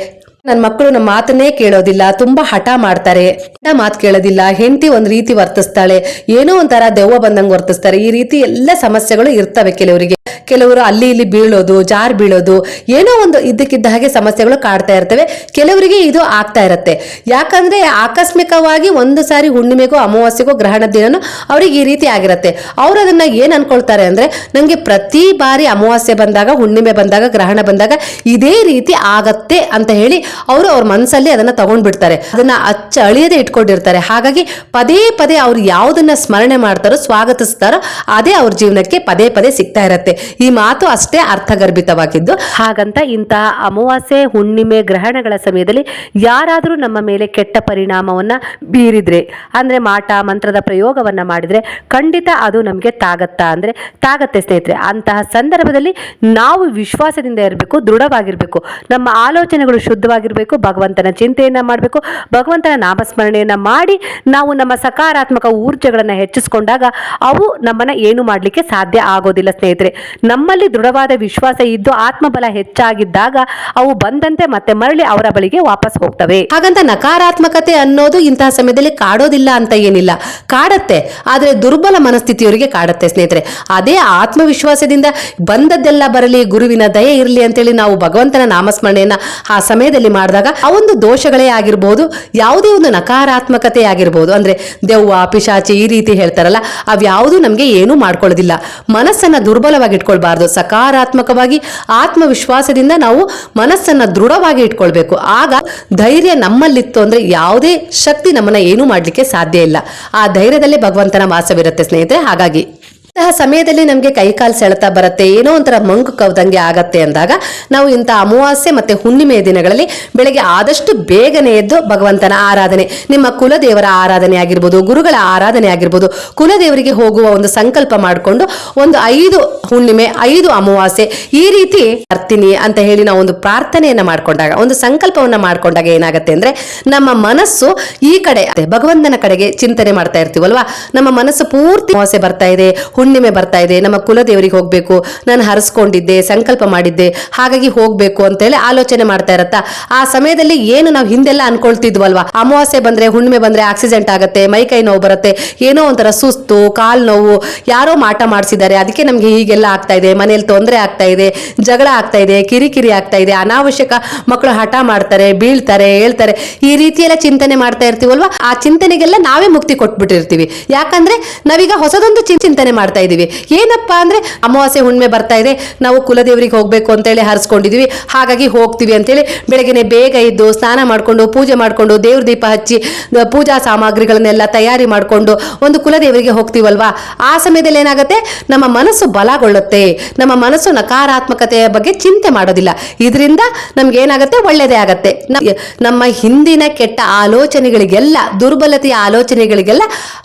ನನ್ನ ಮಕ್ಕಳು ನಮ್ಮ ಮಾತನ್ನೇ ಕೇಳೋದಿಲ್ಲ. ತುಂಬಾ ಹಠ ಮಾಡ್ತಾರೆ. ಮಾತು ಕೇಳೋದಿಲ್ಲ. ಹೆಂಡತಿ ಒಂದು ರೀತಿ ವರ್ತಿಸ್ತಾಳೆ. ಏನೋ ಒಂಥರ ದೆವ್ವ ಬಂದಂಗೆ ವರ್ತಿಸ್ತಾರೆ. ಈ ರೀತಿ ಎಲ್ಲ ಸಮಸ್ಯೆಗಳು ಇರ್ತವೆ ಕೆಲವರಿಗೆ. ಕೆಲವರು ಅಲ್ಲಿ ಇಲ್ಲಿ ಬೀಳೋದು, ಜಾರ್ ಬೀಳೋದು, ಏನೋ ಒಂದು ಇದ್ದಕ್ಕಿದ್ದ ಹಾಗೆ ಸಮಸ್ಯೆಗಳು ಕಾಡ್ತಾ ಇರ್ತವೆ. ಕೆಲವರಿಗೆ ಇದು ಆಗ್ತಾ ಇರುತ್ತೆ. ಯಾಕಂದ್ರೆ ಆಕಸ್ಮಿಕವಾಗಿ ಒಂದು ಸಾರಿ ಹುಣ್ಣಿಮೆಗೋ, ಅಮಾವಾಸ್ಯೆಗೋ ಗ್ರಹಣ ದಿನನೂ ಅವ್ರಿಗೆ ಈ ರೀತಿ ಆಗಿರುತ್ತೆ. ಅವ್ರು ಅದನ್ನ ಏನ್ ಅನ್ಕೊಳ್ತಾರೆ ಅಂದ್ರೆ, ನಂಗೆ ಪ್ರತಿ ಬಾರಿ ಅಮಾವಾಸ್ಯೆ ಬಂದಾಗ, ಹುಣ್ಣಿಮೆ ಬಂದಾಗ, ಗ್ರಹಣ ಬಂದಾಗ ಇದೇ ರೀತಿ ಆಗತ್ತೆ ಅಂತ ಹೇಳಿ ಅವರು ಅವ್ರ ಮನಸ್ಸಲ್ಲಿ ಅದನ್ನ ತಗೊಂಡ್ಬಿಡ್ತಾರೆ. ಅದನ್ನ ಅಚ್ಚ ಅಳಿಯದೆ ಇಟ್ಕೊಂಡಿರ್ತಾರೆ. ಹಾಗಾಗಿ ಪದೇ ಪದೇ ಅವ್ರು ಯಾವುದನ್ನ ಸ್ಮರಣೆ ಮಾಡ್ತಾರೋ, ಸ್ವಾಗತಿಸ್ತಾರೋ, ಅದೇ ಅವ್ರ ಜೀವನಕ್ಕೆ ಪದೇ ಪದೇ ಸಿಗ್ತಾ ಇರತ್ತೆ. ಈ ಮಾತು ಅಷ್ಟೇ ಅರ್ಥಗರ್ಭಿತವಾಗಿದ್ದು. ಹಾಗಂತ ಇಂತಹ ಅಮಾವಾಸ್ಯೆ, ಹುಣ್ಣಿಮೆ ಗ್ರಹಣಗಳ ಸಮಯದಲ್ಲಿ ಯಾರಾದರೂ ನಮ್ಮ ಮೇಲೆ ಕೆಟ್ಟ ಪರಿಣಾಮವನ್ನು ಬೀರಿದ್ರೆ, ಅಂದರೆ ಮಾಟ, ಮಂತ್ರದ ಪ್ರಯೋಗವನ್ನು ಮಾಡಿದರೆ ಖಂಡಿತ ಅದು ನಮಗೆ ತಾಗತ್ತಾ, ಅಂದರೆ ತಾಗತ್ತೆ ಸ್ನೇಹಿತರೆ. ಅಂತಹ ಸಂದರ್ಭದಲ್ಲಿ ನಾವು ವಿಶ್ವಾಸದಿಂದ ಇರಬೇಕು, ದೃಢವಾಗಿರಬೇಕು. ನಮ್ಮ ಆಲೋಚನೆಗಳು ಶುದ್ಧವಾಗಿರಬೇಕು, ಭಗವಂತನ ಚಿಂತೆಯನ್ನು ಮಾಡಬೇಕು, ಭಗವಂತನ ನಾಮಸ್ಮರಣೆಯನ್ನು ಮಾಡಿ ನಾವು ನಮ್ಮ ಸಕಾರಾತ್ಮಕ ಊರ್ಜೆಗಳನ್ನು ಹೆಚ್ಚಿಸಿಕೊಂಡಾಗ ಅವು ನಮ್ಮನ್ನು ಏನು ಮಾಡಲಿಕ್ಕೆ ಸಾಧ್ಯ ಆಗೋದಿಲ್ಲ ಸ್ನೇಹಿತರೆ. ನಮ್ಮಲ್ಲಿ ದೃಢವಾದ ವಿಶ್ವಾಸ ಇದ್ದು ಆತ್ಮಬಲ ಹೆಚ್ಚಾಗಿದ್ದಾಗ ಅವು ಬಂದಂತೆ ಮತ್ತೆ ಮರಳಿ ಅವರ ಬಳಿಗೆ ವಾಪಸ್ ಹೋಗ್ತವೆ. ಹಾಗಂತ ನಕಾರಾತ್ಮಕತೆ ಅನ್ನೋದು ಇಂತಹ ಸಮಯದಲ್ಲಿ ಕಾಡೋದಿಲ್ಲ ಅಂತ ಏನಿಲ್ಲ. ಕಾಡತ್ತೆ, ಆದ್ರೆ ದುರ್ಬಲ ಮನಸ್ಥಿತಿಯವರಿಗೆ ಕಾಡತ್ತೆ ಸ್ನೇಹಿತರೆ. ಅದೇ ಆತ್ಮವಿಶ್ವಾಸದಿಂದ ಬಂದದ್ದೆಲ್ಲ ಬರಲಿ, ಗುರುವಿನ ದಯೆ ಇರಲಿ ಅಂತೇಳಿ ನಾವು ಭಗವಂತನ ನಾಮಸ್ಮರಣೆಯನ್ನ ಆ ಸಮಯದಲ್ಲಿ ಮಾಡಿದಾಗ ಆ ಒಂದು ದೋಷಗಳೇ ಆಗಿರ್ಬೋದು, ಯಾವುದೇ ಒಂದು ನಕಾರಾತ್ಮಕತೆ ಆಗಿರ್ಬೋದು. ಅಂದ್ರೆ ದೆವ್ವ, ಪಿಶಾಚಿ ಈ ರೀತಿ ಹೇಳ್ತಾರಲ್ಲ ಅವ್ಯಾವುದು ನಮಗೆ ಏನೂ ಮಾಡ್ಕೊಳ್ಳೋದಿಲ್ಲ. ಮನಸ್ಸನ್ನ ದುರ್ಬಲವಾಗಿ ಇಟ್ಕೊಳ್ಬಾರ್ದು ಸಕಾರಾತ್ಮಕವಾಗಿ ಆತ್ಮವಿಶ್ವಾಸದಿಂದ ನಾವು ಮನಸ್ಸನ್ನ ದೃಢವಾಗಿ ಇಟ್ಕೊಳ್ಬೇಕು. ಆಗ ಧೈರ್ಯ ನಮ್ಮಲ್ಲಿತ್ತು ಅಂದ್ರೆ ಯಾವುದೇ ಶಕ್ತಿ ನಮ್ಮನ್ನು ಏನೂ ಮಾಡಲಿಕ್ಕೆ ಸಾಧ್ಯ ಇಲ್ಲ. ಆ ಧೈರ್ಯದಲ್ಲೇ ಭಗವಂತನ ವಾಸವಿರುತ್ತೆ ಸ್ನೇಹಿತರೆ. ಹಾಗಾಗಿ ಇಂತಹ ಸಮಯದಲ್ಲಿ ನಮಗೆ ಕೈಕಾಲು ಸೆಳೆತ ಬರುತ್ತೆ, ಏನೋ ಒಂಥರ ಮಂಕು ಕವ್ದಂಗೆ ಆಗತ್ತೆ ಅಂದಾಗ ನಾವು ಇಂಥ ಅಮಾವಾಸ್ಯೆ ಮತ್ತೆ ಹುಣ್ಣಿಮೆಯ ದಿನಗಳಲ್ಲಿ ಬೆಳಗ್ಗೆ ಆದಷ್ಟು ಬೇಗನೆ ಎದ್ದು ಭಗವಂತನ ಆರಾಧನೆ, ನಿಮ್ಮ ಕುಲದೇವರ ಆರಾಧನೆ ಆಗಿರ್ಬೋದು, ಗುರುಗಳ ಆರಾಧನೆ ಆಗಿರ್ಬೋದು, ಕುಲದೇವರಿಗೆ ಹೋಗುವ ಒಂದು ಸಂಕಲ್ಪ ಮಾಡಿಕೊಂಡು ಒಂದು ಐದು ಹುಣ್ಣಿಮೆ, ಐದು ಅಮಾವಾಸ್ಯೆ ಈ ರೀತಿ ಬರ್ತೀನಿ ಅಂತ ಹೇಳಿ ನಾವು ಒಂದು ಪ್ರಾರ್ಥನೆಯನ್ನ ಮಾಡ್ಕೊಂಡಾಗ, ಒಂದು ಸಂಕಲ್ಪವನ್ನ ಮಾಡ್ಕೊಂಡಾಗ ಏನಾಗುತ್ತೆ ಅಂದ್ರೆ ನಮ್ಮ ಮನಸ್ಸು ಈ ಕಡೆ ಭಗವಂತನ ಕಡೆಗೆ ಚಿಂತನೆ ಮಾಡ್ತಾ ಇರ್ತೀವಲ್ವಾ, ನಮ್ಮ ಮನಸ್ಸು ಪೂರ್ತಿ ಅಮಾವಾಸ್ಯೆ ಬರ್ತಾ ಇದೆ ಹುಣ್ಣಿಮೆ ಬರ್ತಾ ಇದೆ, ನಮ್ಮ ಕುಲದೇವರಿಗೆ ಹೋಗ್ಬೇಕು, ನಾನು ಹರಸ್ಕೊಂಡಿದ್ದೆ, ಸಂಕಲ್ಪ ಮಾಡಿದ್ದೆ, ಹಾಗಾಗಿ ಹೋಗ್ಬೇಕು ಅಂತೇಳಿ ಆಲೋಚನೆ ಮಾಡ್ತಾ ಇರತ್ತಾ? ಆ ಸಮಯದಲ್ಲಿ ಏನು ನಾವು ಹಿಂದೆಲ್ಲ ಅನ್ಕೊಳ್ತಿದ್ವಲ್ವಾ? ಅಮಾವಾಸ್ಯೆ ಬಂದ್ರೆ, ಹುಣ್ಣಿಮೆ ಬಂದ್ರೆ ಆಕ್ಸಿಡೆಂಟ್ ಆಗುತ್ತೆ, ಮೈ ಕೈ ನೋವು ಬರುತ್ತೆ, ಏನೋ ಒಂಥರ ಸುಸ್ತು, ಕಾಲ್ ನೋವು, ಯಾರೋ ಮಾಟ ಮಾಡಿಸಿದ್ದಾರೆ, ಅದಕ್ಕೆ ನಮಗೆ ಹೀಗೆಲ್ಲ ಆಗ್ತಾ ಇದೆ, ಮನೇಲಿ ತೊಂದರೆ ಆಗ್ತಾ ಇದೆ, ಜಗಳ ಆಗ್ತಾ ಇದೆ, ಕಿರಿಕಿರಿ ಆಗ್ತಾ ಇದೆ, ಅನಾವಶ್ಯಕ ಮಕ್ಕಳು ಹಠ ಮಾಡ್ತಾರೆ, ಬೀಳ್ತಾರೆ, ಹೇಳ್ತಾರೆ, ಈ ರೀತಿಯೆಲ್ಲ ಚಿಂತನೆ ಮಾಡ್ತಾ ಇರ್ತೀವಲ್ವಾ? ಆ ಚಿಂತನೆಗೆಲ್ಲ ನಾವೇ ಮುಕ್ತಿ ಕೊಟ್ಬಿಟ್ಟಿರ್ತೀವಿ. ಯಾಕಂದ್ರೆ ನಾವೀಗ ಹೊಸದೊಂದು ಚಿಂತನೆ ಚಿಂತನೆ ಮಾಡ್ತಾ ಇದ್ದೀವಿ. ಏನಪ್ಪಾ ಅಂದ್ರೆ ಅಮಾವಾಸ್ಯೆ ಹುಣ್ಣಿಮೆ ಬರ್ತಾ ಇದೆ. ನಾವು ಕುಲದೇವರಿಗೆ ಹೋಗಬೇಕು ಅಂತೇಳಿ ಹರಿಸ್ಕೊಂಡಿದ್ದೀವಿ. ಹಾಗಾಗಿ ಹೋಗ್ತೀವಿ ಅಂತೇಳಿ ಬೆಳಗ್ಗೆ ಬೇಗ ಇದ್ದು ಸ್ನಾನ ಮಾಡ್ಕೊಂಡು, ಪೂಜೆ ಮಾಡ್ಕೊಂಡು, ದೇವ್ರ ದೀಪ ಹಚ್ಚಿ ಪೂಜಾ ಸಾಮಗ್ರಿಗಳನ್ನೆಲ್ಲ ತಯಾರಿ ಮಾಡ್ಕೊಂಡು ಒಂದು ಕುಲದೇವರಿಗೆ ಹೋಗ್ತೀವಲ್ವಾ? ಆ ಸಮಯದಲ್ಲಿ ಏನಾಗುತ್ತೆ? ನಮ್ಮ ಮನಸ್ಸು ಬಲಗೊಳ್ಳುತ್ತೆ. ನಮ್ಮ ಮನಸ್ಸು ನಕಾರಾತ್ಮಕತೆಯ ಬಗ್ಗೆ ಚಿಂತೆ ಮಾಡೋದಿಲ್ಲ. ಇದರಿಂದ ನಮ್ಗೆ ಏನಾಗುತ್ತೆ ಒಳ್ಳೆಯದೇ ಆಗತ್ತೆ ನಮ್ಮ ಹಿಂದಿನ ಕೆಟ್ಟ ಆಲೋಚನೆಗಳಿಗೆಲ್ಲ, ದುರ್ಬಲತೆಯ ಆಲೋಚನೆಗಳಿಗೆಲ್ಲ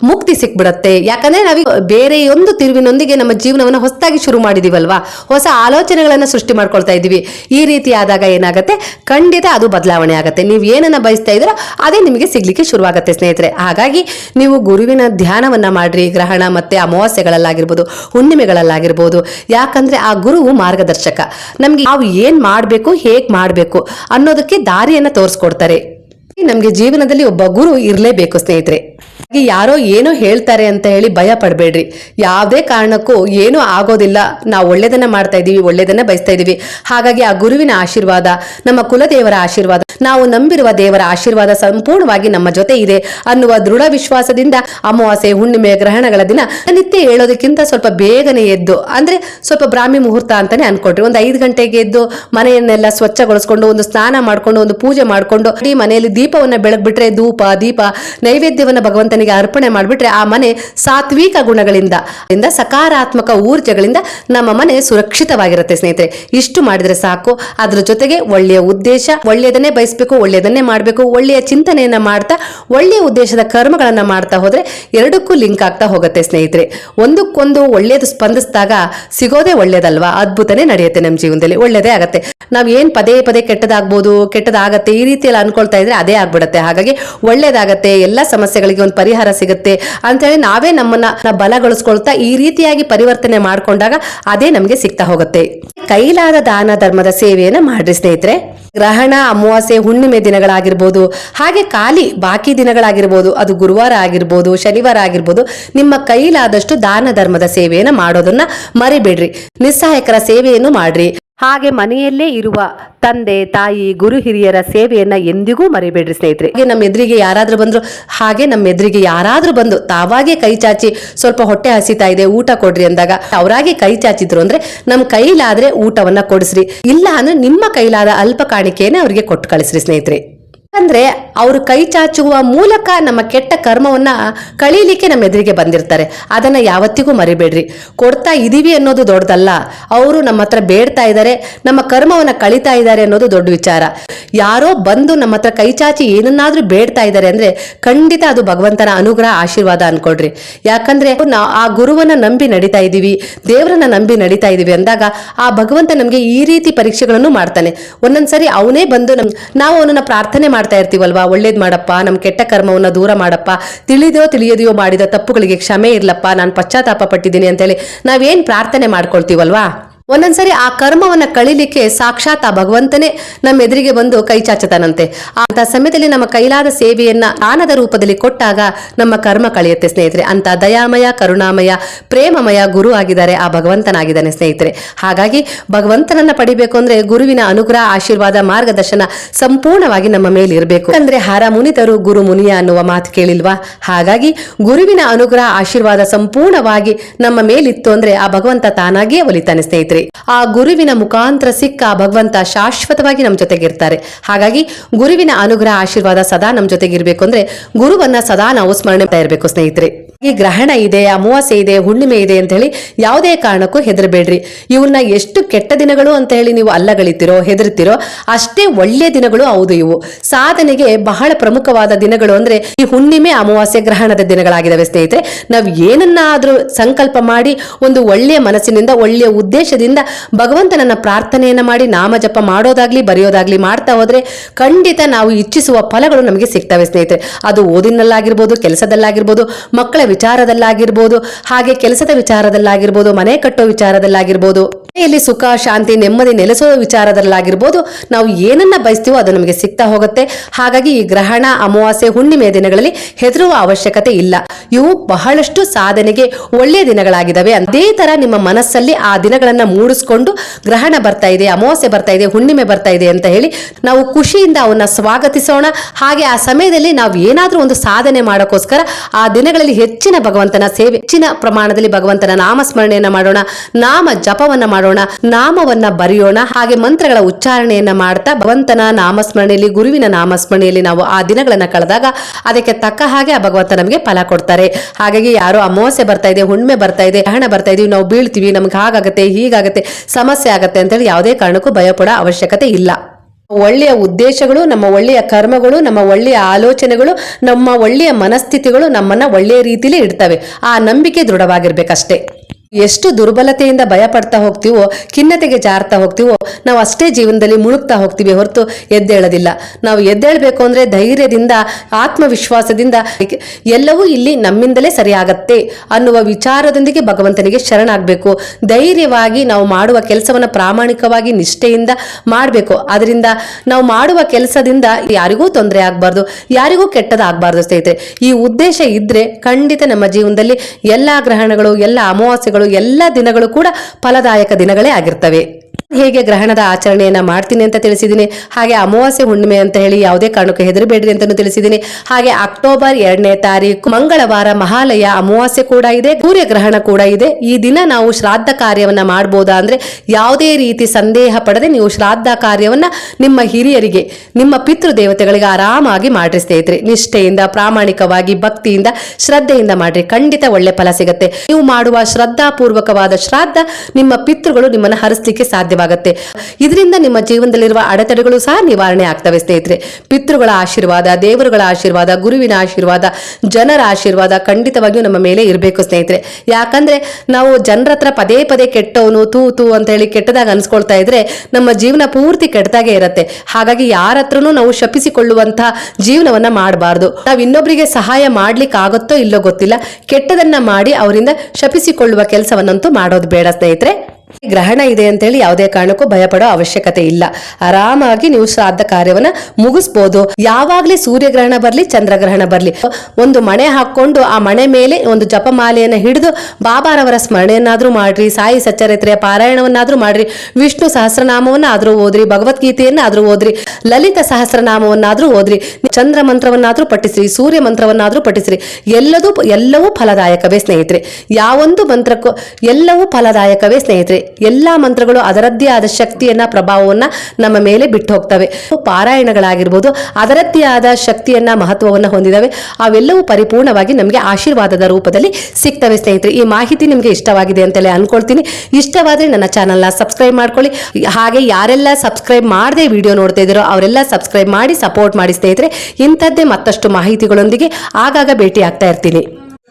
ಮುಕ್ತಿ ಸಿಕ್ಬಿಡತ್ತೆ. ಯಾಕಂದ್ರೆ ನಾವೀಗ ಬೇರೆಯೊಂದು ತಿರುವಿನೊಂದಿಗೆ ನಮ್ಮ ಜೀವನವನ್ನು ಹೊಸದಾಗಿ ಶುರು ಮಾಡಿದೀವಲ್ವಾ? ಹೊಸ ಆಲೋಚನೆಗಳನ್ನು ಸೃಷ್ಟಿ ಮಾಡ್ಕೊಳ್ತಾ ಇದ್ದೀವಿ. ಈ ರೀತಿ ಆದಾಗ ಏನಾಗುತ್ತೆ? ಖಂಡಿತ ಅದು ಬದಲಾವಣೆ ಆಗುತ್ತೆ. ನೀವು ಏನನ್ನ ಬಯಸ್ತಾ ಇದ್ದೀರೋ ಅದೇ ನಿಮಗೆ ಸಿಗ್ಲಿಕ್ಕೆ ಶುರುವಾಗುತ್ತೆ ಸ್ನೇಹಿತರೆ. ಹಾಗಾಗಿ ನೀವು ಗುರುವಿನ ಧ್ಯಾನವನ್ನ ಮಾಡ್ರಿ. ಗ್ರಹಣ ಮತ್ತೆ ಅಮಾವಾಸ್ಯೆಗಳಲ್ಲಾಗಿರ್ಬೋದು, ಹುಣ್ಣಿಮೆಗಳಲ್ಲಾಗಿರ್ಬೋದು. ಯಾಕಂದ್ರೆ ಆ ಗುರುವು ಮಾರ್ಗದರ್ಶಕ. ನಮಗೆ ನಾವು ಏನ್ ಮಾಡಬೇಕು, ಹೇಗೆ ಮಾಡಬೇಕು ಅನ್ನೋದಕ್ಕೆ ದಾರಿಯನ್ನ ತೋರಿಸ್ಕೊಡ್ತಾರೆ. ನಮ್ಗೆ ಜೀವನದಲ್ಲಿ ಒಬ್ಬ ಗುರು ಇರಲೇಬೇಕು, ಸ್ನೇಹಿತರೆ. ಯಾರೋ ಏನೋ ಹೇಳ್ತಾರೆ ಅಂತ ಹೇಳಿ ಭಯ ಪಡಬೇಡ್ರಿ. ಯಾವುದೇ ಕಾರಣಕ್ಕೂ ಏನೂ ಆಗೋದಿಲ್ಲ. ನಾವು ಒಳ್ಳೇದನ್ನ ಮಾಡ್ತಾ ಇದೀವಿ ಒಳ್ಳೇದನ್ನ ಬಯಸ್ತಾ ಇದೀವಿ ಹಾಗಾಗಿ ಆ ಗುರುವಿನ ಆಶೀರ್ವಾದ, ನಮ್ಮ ಕುಲದೇವರ ಆಶೀರ್ವಾದ, ನಾವು ನಂಬಿರುವ ದೇವರ ಆಶೀರ್ವಾದ ಸಂಪೂರ್ಣವಾಗಿ ನಮ್ಮ ಜೊತೆ ಇದೆ ಅನ್ನುವ ದೃಢ ವಿಶ್ವಾಸದಿಂದ ಅಮಾವಾಸ್ಯೆ, ಹುಣ್ಣಿಮೆ, ಗ್ರಹಣಗಳ ದಿನ ನಿತ್ಯ ಹೇಳೋದಕ್ಕಿಂತ ಸ್ವಲ್ಪ ಬೇಗನೆ ಎದ್ದು, ಅಂದ್ರೆ ಸ್ವಲ್ಪ ಬ್ರಾಹ್ಮಿ ಮುಹೂರ್ತ ಅಂತಾನೆ ಅನ್ಕೊಟ್ರಿ ಒಂದು ಐದು ಗಂಟೆಗೆ ಎದ್ದು ಮನೆಯನ್ನೆಲ್ಲ ಸ್ವಚ್ಛಗೊಳಿಸ್ಕೊಂಡು, ಒಂದು ಸ್ನಾನ ಮಾಡ್ಕೊಂಡು, ಒಂದು ಪೂಜೆ ಮಾಡ್ಕೊಂಡು, ಮನೆಯಲ್ಲಿ ದೀಪ ದೀಪವನ್ನು ಬೆಳಗ್ಬಿಟ್ರೆ ಧೂಪ, ದೀಪ, ನೈವೇದ್ಯವನ್ನು ಭಗವಂತನಿಗೆ ಅರ್ಪಣೆ ಮಾಡಿಬಿಟ್ರೆ ಆ ಮನೆ ಸಾತ್ವಿಕ ಗುಣಗಳಿಂದ ಸಕಾರಾತ್ಮಕ ಊರ್ಜಗಳಿಂದ ನಮ್ಮ ಮನೆ ಸುರಕ್ಷಿತವಾಗಿರುತ್ತೆ ಸ್ನೇಹಿತರೆ. ಇಷ್ಟು ಮಾಡಿದ್ರೆ ಸಾಕು. ಅದರ ಜೊತೆಗೆ ಒಳ್ಳೆಯ ಉದ್ದೇಶ, ಒಳ್ಳೆಯದನ್ನೇ ಬಯಸಬೇಕು, ಒಳ್ಳೆಯದನ್ನೇ ಮಾಡಬೇಕು, ಒಳ್ಳೆಯ ಚಿಂತನೆಯನ್ನ ಮಾಡ್ತಾ, ಒಳ್ಳೆಯ ಉದ್ದೇಶದ ಕರ್ಮಗಳನ್ನ ಮಾಡ್ತಾ ಹೋದ್ರೆ ಎರಡಕ್ಕೂ ಲಿಂಕ್ ಆಗ್ತಾ ಹೋಗುತ್ತೆ ಸ್ನೇಹಿತರೆ. ಒಂದಕ್ಕೊಂದು ಒಳ್ಳೆಯದು ಸ್ಪಂದಿಸಿದಾಗ ಸಿಗೋದೇ ಒಳ್ಳೇದಲ್ವಾ ಅದ್ಭುತನೇ ನಡೆಯುತ್ತೆ ನಮ್ಮ ಜೀವನದಲ್ಲಿ. ಒಳ್ಳೆಯದೇ ಆಗುತ್ತೆ. ನಾವ್ ಏನ್ ಪದೇ ಪದೇ ಕೆಟ್ಟದಾಗ್ಬೋದು, ಕೆಟ್ಟದಾಗತ್ತೆ, ಈ ರೀತಿಯಲ್ಲಿ ಅನ್ಕೊಳ್ತಾ ಇದ್ರೆ ಅದೇ ಆಗ್ಬಿಡುತ್ತೆ. ಹಾಗಾಗಿ ಒಳ್ಳೇದಾಗತ್ತೆ, ಎಲ್ಲ ಸಮಸ್ಯೆಗಳಿಗೆ ಒಂದು ಪರಿಹಾರ ಸಿಗುತ್ತೆ ಅಂತೇಳಿ ನಾವೇ ನಮ್ಮನ್ನ ಬಲಗೊಳಿಸ್ಕೊಳ್ತಾ ಈ ರೀತಿಯಾಗಿ ಪರಿವರ್ತನೆ ಮಾಡ್ಕೊಂಡಾಗ ಅದೇ ನಮಗೆ ಸಿಗ್ತಾ ಹೋಗುತ್ತೆ. ಕೈಲಾದ ದಾನ ಧರ್ಮದ ಸೇವೆಯನ್ನ ಮಾಡ್ರಿ ಸ್ನೇಹಿತರೆ. ಗ್ರಹಣ, ಅಮಾವಾಸ್ಯೆ, ಹುಣ್ಣಿಮೆ ದಿನಗಳಾಗಿರ್ಬೋದು, ಹಾಗೆ ಖಾಲಿ ಬಾಕಿ ದಿನಗಳಾಗಿರ್ಬೋದು, ಅದು ಗುರುವಾರ ಆಗಿರ್ಬೋದು, ಶನಿವಾರ ಆಗಿರ್ಬೋದು, ನಿಮ್ಮ ಕೈಲಾದಷ್ಟು ದಾನ ಧರ್ಮದ ಸೇವೆಯನ್ನು ಮಾಡೋದನ್ನ ಮರಿಬೇಡ್ರಿ. ನಿಸ್ಸಹಾಯಕರ ಸೇವೆಯನ್ನು ಮಾಡ್ರಿ. ಹಾಗೆ ಮನೆಯಲ್ಲೇ ಇರುವ ತಂದೆ, ತಾಯಿ, ಗುರು, ಹಿರಿಯರ ಸೇವೆಯನ್ನ ಎಂದಿಗೂ ಮರಿಬೇಡ್ರಿ ಸ್ನೇಹಿತರೆ. ಹಾಗೆ ನಮ್ಮ ಎದುರಿಗೆ ಯಾರಾದ್ರೂ ಬಂದ್ರು, ಹಾಗೆ ನಮ್ಮ ಎದುರಿಗೆ ಯಾರಾದ್ರೂ ಬಂದು ತಾವಾಗೆ ಕೈ ಚಾಚಿ ಸ್ವಲ್ಪ ಹೊಟ್ಟೆ ಹಸಿತಾ ಇದೆ, ಊಟ ಕೊಡ್ರಿ ಅಂದಾಗ ಅವರಾಗೆ ಕೈ ಚಾಚಿದ್ರು ಅಂದ್ರೆ ನಮ್ಮ ಕೈಲಾದ್ರೆ ಊಟವನ್ನ ಕೊಡಿಸ್ರಿ. ಇಲ್ಲ ಅಂದ್ರೆ ನಿಮ್ಮ ಕೈಲಾದ ಅಲ್ಪ ಕಾಣಿಕೆಯನ್ನ ಅವ್ರಿಗೆ ಕೊಟ್ಟು ಕಳಿಸ್ರಿ ಸ್ನೇಹಿತರೆ. ಅಂದ್ರೆ ಅವರು ಕೈ ಚಾಚುವ ಮೂಲಕ ನಮ್ಮ ಕೆಟ್ಟ ಕರ್ಮವನ್ನ ಕಳೀಲಿಕ್ಕೆ ನಮ್ಮ ಎದುರಿಗೆ ಬಂದಿರ್ತಾರೆ. ಅದನ್ನ ಯಾವತ್ತಿಗೂ ಮರಿಬೇಡ್ರಿ. ಕೊಡ್ತಾ ಇದೀವಿ ಅನ್ನೋದು ದೊಡ್ಡದಲ್ಲ. ಅವರು ನಮ್ಮ ಹತ್ರ ಬೇಡ್ತಾ ಇದ್ದಾರೆ ನಮ್ಮ ಕರ್ಮವನ್ನ ಕಳೀತಾ ಇದ್ದಾರೆ ಅನ್ನೋದು ದೊಡ್ಡ ವಿಚಾರ. ಯಾರೋ ಬಂದು ನಮ್ಮ ಹತ್ರ ಕೈ ಚಾಚಿ ಏನನ್ನಾದ್ರೂ ಬೇಡ್ತಾ ಇದ್ದಾರೆ ಅಂದ್ರೆ ಖಂಡಿತ ಅದು ಭಗವಂತನ ಅನುಗ್ರಹ, ಆಶೀರ್ವಾದ ಅನ್ಕೊಡ್ರಿ ಯಾಕಂದ್ರೆ ಆ ಗುರುವನ್ನ ನಂಬಿ ನಡೀತಾ ಇದೀವಿ, ದೇವರನ್ನ ನಂಬಿ ನಡೀತಾ ಇದೀವಿ ಅಂದಾಗ ಆ ಭಗವಂತ ನಮ್ಗೆ ಈ ರೀತಿ ಪರೀಕ್ಷೆಗಳನ್ನು ಮಾಡ್ತಾನೆ. ಒಂದೊಂದ್ಸರಿ ಅವನೇ ಬಂದು ನಾವು ಅವನನ್ನ ಪ್ರಾರ್ಥನೆ ಮಾಡ್ತಾ ಇರ್ತೀವಲ್ವಾ? ಒಳ್ಳೇದ್ ಮಾಡಪ್ಪ, ನಮ್ ಕೆಟ್ಟ ಕರ್ಮವನ್ನ ದೂರ ಮಾಡಪ್ಪ ತಿಳಿದೋ ತಿಳಿಯದೆಯೋ ಮಾಡಿದ ತಪ್ಪುಗಳಿಗೆ ಕ್ಷಮೆ ಇರ್ಲಪ್ಪ, ನಾನು ಪಶ್ಚಾತ್ತಾಪ ಪಟ್ಟಿದ್ದೀನಿ ಅಂತೇಳಿ ನಾವೇನ್ ಪ್ರಾರ್ಥನೆ ಮಾಡ್ಕೊಳ್ತೀವಲ್ವಾ? ಒಂದೊಂದ್ಸರಿ ಆ ಕರ್ಮವನ್ನ ಕಳಿಲಿಕ್ಕೆ ಸಾಕ್ಷಾತ್ ಆ ಭಗವಂತನೇ ನಮ್ಮ ಎದುರಿಗೆ ಬಂದು ಕೈ ಚಾಚತಾನಂತೆ ಅಂತ ಸಮಯದಲ್ಲಿ ನಮ್ಮ ಕೈಲಾದ ಸೇವೆಯನ್ನ ದಾನದ ರೂಪದಲ್ಲಿ ಕೊಟ್ಟಾಗ ನಮ್ಮ ಕರ್ಮ ಕಳೆಯುತ್ತೆ ಸ್ನೇಹಿತರೆ. ಅಂತ ದಯಾಮಯ, ಕರುಣಾಮಯ, ಪ್ರೇಮಮಯ ಗುರು ಆಗಿದ್ದಾರೆ ಆ ಭಗವಂತನಾಗಿದ್ದಾನೆ ಸ್ನೇಹಿತರೆ. ಹಾಗಾಗಿ ಭಗವಂತನನ್ನ ಪಡಿಬೇಕು ಅಂದ್ರೆ ಗುರುವಿನ ಅನುಗ್ರಹ, ಆಶೀರ್ವಾದ, ಮಾರ್ಗದರ್ಶನ ಸಂಪೂರ್ಣವಾಗಿ ನಮ್ಮ ಮೇಲೆ ಇರಬೇಕು. ಅಂದ್ರೆ ಹರ ಮುನಿತರು ಗುರು ಮುನಿಯ ಅನ್ನುವ ಮಾತು ಕೇಳಿಲ್ವಾ? ಹಾಗಾಗಿ ಗುರುವಿನ ಅನುಗ್ರಹ, ಆಶೀರ್ವಾದ ಸಂಪೂರ್ಣವಾಗಿ ನಮ್ಮ ಮೇಲಿತ್ತು ಅಂದ್ರೆ ಆ ಭಗವಂತ ತಾನಾಗಿಯೇ ಒಲಿತಾನೆ ಸ್ನೇಹಿತರೆ. ಆ ಗುರುವಿನ ಮುಖಾಂತರ ಸಿಕ್ಕ ಭಗವಂತ ಶಾಶ್ವತವಾಗಿ ನಮ್ಮ ಜೊತೆಗಿರ್ತಾರೆ. ಹಾಗಾಗಿ ಗುರುವಿನ ಅನುಗ್ರಹ ಆಶೀರ್ವಾದ ಸದಾ ನಮ್ಮ ಜೊತೆಗಿರ್ಬೇಕು ಅಂದ್ರೆ ಗುರುವನ್ನ ಸದಾ ನಾವು ಸ್ಮರಣೆ ಮಾಡ್ತಾ ಇರಬೇಕು ಸ್ನೇಹಿತರೆ. ಈ ಗ್ರಹಣ ಇದೆ, ಅಮಾವಾಸ್ಯೆ ಇದೆ, ಹುಣ್ಣಿಮೆ ಇದೆ ಅಂತ ಹೇಳಿ ಯಾವುದೇ ಕಾರಣಕ್ಕೂ ಹೆದರಬೇಡ್ರಿ. ಇವನ್ನ ಎಷ್ಟು ಕೆಟ್ಟ ದಿನಗಳು ಅಂತ ಹೇಳಿ ನೀವು ಅಲ್ಲಗಳಿತೀರೋ, ಹೆದರ್ತಿರೋ, ಅಷ್ಟೇ ಒಳ್ಳೆಯ ದಿನಗಳು ಹೌದು ಇವು. ಸಾಧನೆಗೆ ಬಹಳ ಪ್ರಮುಖವಾದ ದಿನಗಳು ಅಂದ್ರೆ ಈ ಹುಣ್ಣಿಮೆ, ಅಮಾವಾಸ್ಯೆ ಗ್ರಹಣದ ದಿನಗಳಾಗಿದ್ದಾವೆ ಸ್ನೇಹಿತರೆ. ನಾವು ಏನನ್ನಾದ್ರೂ ಸಂಕಲ್ಪ ಮಾಡಿ ಒಂದು ಒಳ್ಳೆಯ ಮನಸ್ಸಿನಿಂದ, ಒಳ್ಳೆಯ ಉದ್ದೇಶದಿಂದ ಭಗವಂತನನ್ನ ಪ್ರಾರ್ಥನೆಯನ್ನ ಮಾಡಿ ನಾಮ ಜಪ ಮಾಡೋದಾಗ್ಲಿ, ಬರೆಯೋದಾಗ್ಲಿ ಮಾಡ್ತಾ ಹೋದ್ರೆ ಖಂಡಿತ ನಾವು ಇಚ್ಛಿಸುವ ಫಲಗಳು ನಮಗೆ ಸಿಗ್ತವೆ ಸ್ನೇಹಿತರೆ. ಅದು ಓದಿನಲ್ಲಾಗಿರ್ಬೋದು, ಕೆಲಸದಲ್ಲಾಗಿರ್ಬೋದು, ಮಕ್ಕಳ ವಿಚಾರದಲ್ಲಾಗಿರ್ಬೋದು, ಹಾಗೆ ಕೆಲಸದ ವಿಚಾರದಲ್ಲಾಗಿರ್ಬೋದು, ಮನೆ ಕಟ್ಟೋ ವಿಚಾರದಲ್ಲಾಗಿರ್ಬೋದು ಮನೆಯಲ್ಲಿ ಸುಖ, ಶಾಂತಿ, ನೆಮ್ಮದಿ ನೆಲೆಸುವ ವಿಚಾರದಲ್ಲಾಗಿರ್ಬೋದು ನಾವು ಏನನ್ನ ಬಯಸ್ತೀವೋ ಅದು ನಮಗೆ ಸಿಗ್ತಾ ಹೋಗುತ್ತೆ. ಹಾಗಾಗಿ ಈ ಗ್ರಹಣ, ಅಮಾವಾಸ್ಯೆ ಹುಣ್ಣಿಮೆ ದಿನಗಳಲ್ಲಿ ಹೆದರುವ ಅವಶ್ಯಕತೆ ಇಲ್ಲ. ಇವು ಬಹಳಷ್ಟು ಸಾಧನೆಗೆ ಒಳ್ಳೆಯ ದಿನಗಳಾಗಿದ್ದಾವೆ. ಅದೇ ತರ ನಿಮ್ಮ ಮನಸ್ಸಲ್ಲಿ ಆ ದಿನಗಳನ್ನ ಮೂಡಿಸ್ಕೊಂಡು ಗ್ರಹಣ ಬರ್ತಾ ಇದೆ, ಅಮಾವಾಸ್ಯೆ ಬರ್ತಾ ಇದೆ, ಹುಣ್ಣಿಮೆ ಬರ್ತಾ ಇದೆ ಅಂತ ಹೇಳಿ ನಾವು ಖುಷಿಯಿಂದ ಅವನ್ನ ಸ್ವಾಗತಿಸೋಣ. ಹಾಗೆ ಆ ಸಮಯದಲ್ಲಿ ನಾವು ಏನಾದರೂ ಒಂದು ಸಾಧನೆ ಮಾಡೋಕ್ಕೋಸ್ಕರ ಆ ದಿನಗಳಲ್ಲಿ ಹೆಚ್ಚಿನ ಭಗವಂತನ ಸೇವೆ, ಹೆಚ್ಚಿನ ಪ್ರಮಾಣದಲ್ಲಿ ಭಗವಂತನ ನಾಮಸ್ಮರಣೆಯನ್ನ ಮಾಡೋಣ. ನಾಮ ಜಪವನ್ನು ಮಾಡೋಣ. ನಾಮವನ್ನ ಬರೆಯೋಣ, ಹಾಗೆ ಮಂತ್ರಗಳ ಉಚ್ಚಾರಣೆಯನ್ನ ಮಾಡ್ತಾ ಭಗವಂತನ ನಾಮಸ್ಮರಣೆಯಲ್ಲಿ, ಗುರುವಿನ ನಾಮಸ್ಮರಣೆಯಲ್ಲಿ ನಾವು ಆ ದಿನಗಳನ್ನ ಕಳೆದಾಗ ಅದಕ್ಕೆ ತಕ್ಕ ಹಾಗೆ ಆ ಭಗವಂತ ನಮಗೆ ಫಲ ಕೊಡ್ತಾರೆ. ಹಾಗಾಗಿ ಯಾರೋ ಅಮಾವಾಸ್ಯೆ ಬರ್ತಾ ಇದೆ ಹುಣ್ಮೆ ಬರ್ತಾ ಇದೆ, ಹಣ ಬರ್ತಾ ಇದೀವಿ ನಾವು ಬೀಳ್ತೀವಿ, ನಮ್ಗೆ ಹಾಗಾಗತ್ತೆ, ಹೀಗಾಗತ್ತೆ, ಸಮಸ್ಯೆ ಆಗತ್ತೆ ಅಂತೇಳಿ ಯಾವುದೇ ಕಾರಣಕ್ಕೂ ಭಯಪಡೋ ಅವಶ್ಯಕತೆ ಇಲ್ಲ. ಒಳ್ಳೆಯ ಉದ್ದೇಶಗಳು, ನಮ್ಮ ಒಳ್ಳೆಯ ಕರ್ಮಗಳು, ನಮ್ಮ ಒಳ್ಳೆಯ ಆಲೋಚನೆಗಳು, ನಮ್ಮ ಒಳ್ಳೆಯ ಮನಸ್ಥಿತಿಗಳು ನಮ್ಮನ್ನ ಒಳ್ಳೆಯ ರೀತಿಯಲ್ಲಿ ಇಡ್ತವೆ. ಆ ನಂಬಿಕೆ ದೃಢವಾಗಿರ್ಬೇಕಷ್ಟೇ. ಎಷ್ಟು ದುರ್ಬಲತೆಯಿಂದ ಭಯ ಪಡ್ತಾ ಹೋಗ್ತೀವೋ, ಖಿನ್ನತೆಗೆ ಜಾರ್ತಾ ಹೋಗ್ತೀವೋ, ನಾವು ಅಷ್ಟೇ ಜೀವನದಲ್ಲಿ ಮುಳುಗ್ತಾ ಹೋಗ್ತೀವಿ ಹೊರತು ಎದ್ದೇಳೋದಿಲ್ಲ. ನಾವು ಎದ್ದೇಳಬೇಕು ಅಂದ್ರೆ ಧೈರ್ಯದಿಂದ, ಆತ್ಮವಿಶ್ವಾಸದಿಂದ ಎಲ್ಲವೂ ಇಲ್ಲಿ ನಮ್ಮಿಂದಲೇ ಸರಿಯಾಗತ್ತೆ ಅನ್ನುವ ವಿಚಾರದೊಂದಿಗೆ ಭಗವಂತನಿಗೆ ಶರಣಾಗಬೇಕು. ಧೈರ್ಯವಾಗಿ ನಾವು ಮಾಡುವ ಕೆಲಸವನ್ನು ಪ್ರಾಮಾಣಿಕವಾಗಿ ನಿಷ್ಠೆಯಿಂದ ಮಾಡಬೇಕು. ಅದರಿಂದ ನಾವು ಮಾಡುವ ಕೆಲಸದಿಂದ ಯಾರಿಗೂ ತೊಂದರೆ ಆಗಬಾರ್ದು, ಯಾರಿಗೂ ಕೆಟ್ಟದಾಗಬಾರ್ದು ಸ್ನೇಹಿತರೆ. ಈ ಉದ್ದೇಶ ಇದ್ರೆ ಖಂಡಿತ ನಮ್ಮ ಜೀವನದಲ್ಲಿ ಎಲ್ಲಾ ಗ್ರಹಣಗಳು, ಎಲ್ಲ ಅಮಾವಾಸ್ಯೆಗಳು ಎಲ್ಲ ದಿನಗಳು ಕೂಡ ಫಲದಾಯಕ ದಿನಗಳೇ ಆಗಿರ್ತವೆ. ಹೇಗೆ ಗ್ರಹಣದ ಆಚರಣೆಯನ್ನ ಮಾಡ್ತೀನಿ ಅಂತ ತಿಳಿಸಿದ್ದೀನಿ. ಹಾಗೆ ಅಮಾವಾಸ್ಯೆ ಹುಣ್ಣಿಮೆ ಅಂತ ಹೇಳಿ ಯಾವುದೇ ಕಾರಣಕ್ಕೂ ಹೆದರಬೇಡ್ರಿ ಅಂತಾನು ತಿಳಿಸಿದ್ದೀನಿ. ಹಾಗೆ ಅಕ್ಟೋಬರ್ ಎರಡನೇ ತಾರೀಕು, ಮಂಗಳವಾರ ಮಹಾಲಯ, ಅಮಾವಾಸ್ಯೆ ಕೂಡ ಇದೆ ಸೂರ್ಯ ಗ್ರಹಣ ಕೂಡ ಇದೆ. ಈ ದಿನ ನಾವು ಶ್ರಾದ್ದ ಕಾರ್ಯವನ್ನ ಮಾಡಬಹುದಾ ಅಂದ್ರೆ ಯಾವುದೇ ರೀತಿ ಸಂದೇಹ ಪಡದೆ ನೀವು ಶ್ರಾದ್ದ ಕಾರ್ಯವನ್ನ ನಿಮ್ಮ ಹಿರಿಯರಿಗೆ, ನಿಮ್ಮ ಪಿತೃ ದೇವತೆಗಳಿಗೆ ಆರಾಮಾಗಿ ಮಾಡ್ರಿ ಸ್ನೇಹಿತರೆ. ನಿಷ್ಠೆಯಿಂದ, ಪ್ರಾಮಾಣಿಕವಾಗಿ, ಭಕ್ತಿಯಿಂದ, ಶ್ರದ್ಧೆಯಿಂದ ಮಾಡ್ರಿ. ಖಂಡಿತ ಒಳ್ಳೆ ಫಲ ಸಿಗುತ್ತೆ. ನೀವು ಮಾಡುವ ಶ್ರದ್ಧಾಪೂರ್ವಕವಾದ ಶ್ರಾದ್ದ ನಿಮ್ಮ ಪಿತೃಗಳು ನಿಮ್ಮನ್ನು ಹರಿಸ್ಲಿಕ್ಕೆ ಸಾಧ್ಯವಾಗುತ್ತೆ ಇದರಿಂದ ನಿಮ್ಮ ಜೀವನದಲ್ಲಿರುವ ಅಡೆತಡೆಗಳು ಸಹ ನಿವಾರಣೆ ಆಗ್ತವೆ ಸ್ನೇಹಿತರೆ. ಪಿತೃಗಳ ಆಶೀರ್ವಾದ, ದೇವರುಗಳ ಆಶೀರ್ವಾದ, ಗುರುವಿನ ಆಶೀರ್ವಾದ, ಜನರ ಆಶೀರ್ವಾದ ಖಂಡಿತವಾಗಿಯೂ ನಮ್ಮ ಮೇಲೆ ಇರಬೇಕು ಸ್ನೇಹಿತರೆ. ಯಾಕಂದ್ರೆ ನಾವು ಜನರ ಹತ್ರ ಪದೇ ಪದೇ ಕೆಟ್ಟವನು, ತೂ ತೂ ಅಂತ ಹೇಳಿ ಕೆಟ್ಟದಾಗ ಅನ್ಸ್ಕೊಳ್ತಾ ಇದ್ರೆ ನಮ್ಮ ಜೀವನ ಪೂರ್ತಿ ಕೆಟ್ಟದಾಗೆ ಇರುತ್ತೆ. ಹಾಗಾಗಿ ಯಾರ ಹತ್ರನೂ ನಾವು ಶಪಿಸಿಕೊಳ್ಳುವಂತಹ ಜೀವನವನ್ನ ಮಾಡಬಾರ್ದು. ನಾವು ಇನ್ನೊಬ್ಬರಿಗೆ ಸಹಾಯ ಮಾಡ್ಲಿಕ್ಕೆ ಆಗುತ್ತೋ ಇಲ್ಲೋ ಗೊತ್ತಿಲ್ಲ. ಕೆಟ್ಟದನ್ನ ಮಾಡಿ ಅವರಿಂದ ಶಪಿಸಿಕೊಳ್ಳುವ ಕೆಲಸವನ್ನಂತೂ ಮಾಡೋದು ಬೇಡ ಸ್ನೇಹಿತರೆ. ಗ್ರಹಣ ಇದೆ ಅಂತೇಳಿ ಯಾವುದೇ ಕಾರಣಕ್ಕೂ ಭಯಪಡೋ ಅವಶ್ಯಕತೆ ಇಲ್ಲ. ಆರಾಮಾಗಿ ನೀವು ಶ್ರಾದ್ದ ಕಾರ್ಯವನ್ನ ಮುಗಿಸ್ಬೋದು. ಯಾವಾಗ್ಲೇ ಸೂರ್ಯಗ್ರಹಣ ಬರ್ಲಿ, ಚಂದ್ರಗ್ರಹಣ ಬರ್ಲಿ. ಒಂದು ಮಣೆ ಹಾಕೊಂಡು ಆ ಮಣೆ ಮೇಲೆ ಒಂದು ಜಪಮಾಲೆಯನ್ನ ಹಿಡಿದು ಬಾಬಾರವರ ಸ್ಮರಣೆಯನ್ನಾದ್ರೂ ಮಾಡ್ರಿ, ಸಾಯಿ ಸಚ್ಚರಿತ್ರೆಯ ಪಾರಾಯಣವನ್ನಾದ್ರೂ ಮಾಡ್ರಿ, ವಿಷ್ಣು ಸಹಸ್ರನಾಮವನ್ನ ಆದ್ರೂ ಓದ್ರಿ ಭಗವದ್ಗೀತೆಯನ್ನ ಆದ್ರೂ ಓದ್ರಿ, ಲಲಿತ ಸಹಸ್ರನಾಮವನ್ನಾದ್ರೂ ಓದ್ರಿ, ಚಂದ್ರ ಮಂತ್ರವನ್ನಾದ್ರೂ ಪಠಿಸ್ರಿ, ಸೂರ್ಯ ಮಂತ್ರವನ್ನಾದ್ರೂ ಪಠಿಸ್ರಿ. ಎಲ್ಲದೂ, ಎಲ್ಲವೂ ಫಲದಾಯಕವೇ ಸ್ನೇಹಿತರೆ. ಯಾವೊಂದು ಮಂತ್ರಕ್ಕೂ ಎಲ್ಲವೂ ಫಲದಾಯಕವೇ ಸ್ನೇಹಿತರೆ. ಎಲ್ಲಾ ಮಂತ್ರಗಳು ಅದರದ್ದೇ ಆದ ಶಕ್ತಿಯನ್ನ, ಪ್ರಭಾವವನ್ನ ನಮ್ಮ ಮೇಲೆ ಬಿಟ್ಟು ಹೋಗ್ತವೆ. ಪಾರಾಯಣಗಳಾಗಿರ್ಬೋದು, ಅದರದ್ದೇ ಆದ ಶಕ್ತಿಯನ್ನ, ಮಹತ್ವವನ್ನ ಹೊಂದಿದವೆ. ಅವೆಲ್ಲವೂ ಪರಿಪೂರ್ಣವಾಗಿ ನಮಗೆ ಆಶೀರ್ವಾದದ ರೂಪದಲ್ಲಿ ಸಿಗ್ತವೆ ಸ್ನೇಹಿತರೆ. ಈ ಮಾಹಿತಿ ನಿಮಗೆ ಇಷ್ಟವಾಗಿದೆ ಅಂತಲೇ ಅನ್ಕೊಳ್ತೀನಿ. ಇಷ್ಟವಾದ್ರೆ ನನ್ನ ಚಾನಲ್ನ ಸಬ್ಸ್ಕ್ರೈಬ್ ಮಾಡ್ಕೊಳ್ಳಿ. ಹಾಗೆ ಯಾರೆಲ್ಲ ಸಬ್ಸ್ಕ್ರೈಬ್ ಮಾಡದೆ ವಿಡಿಯೋ ನೋಡ್ತಾ ಇದ್ದೀರೋ ಅವರೆಲ್ಲ ಸಬ್ಸ್ಕ್ರೈಬ್ ಮಾಡಿ ಸಪೋರ್ಟ್ ಮಾಡಿ ಸ್ನೇಹಿತರೆ. ಇಂಥದ್ದೇ ಮತ್ತಷ್ಟು ಮಾಹಿತಿಗಳೊಂದಿಗೆ ಆಗಾಗ ಭೇಟಿ ಆಗ್ತಾ ಇರ್ತೀನಿ.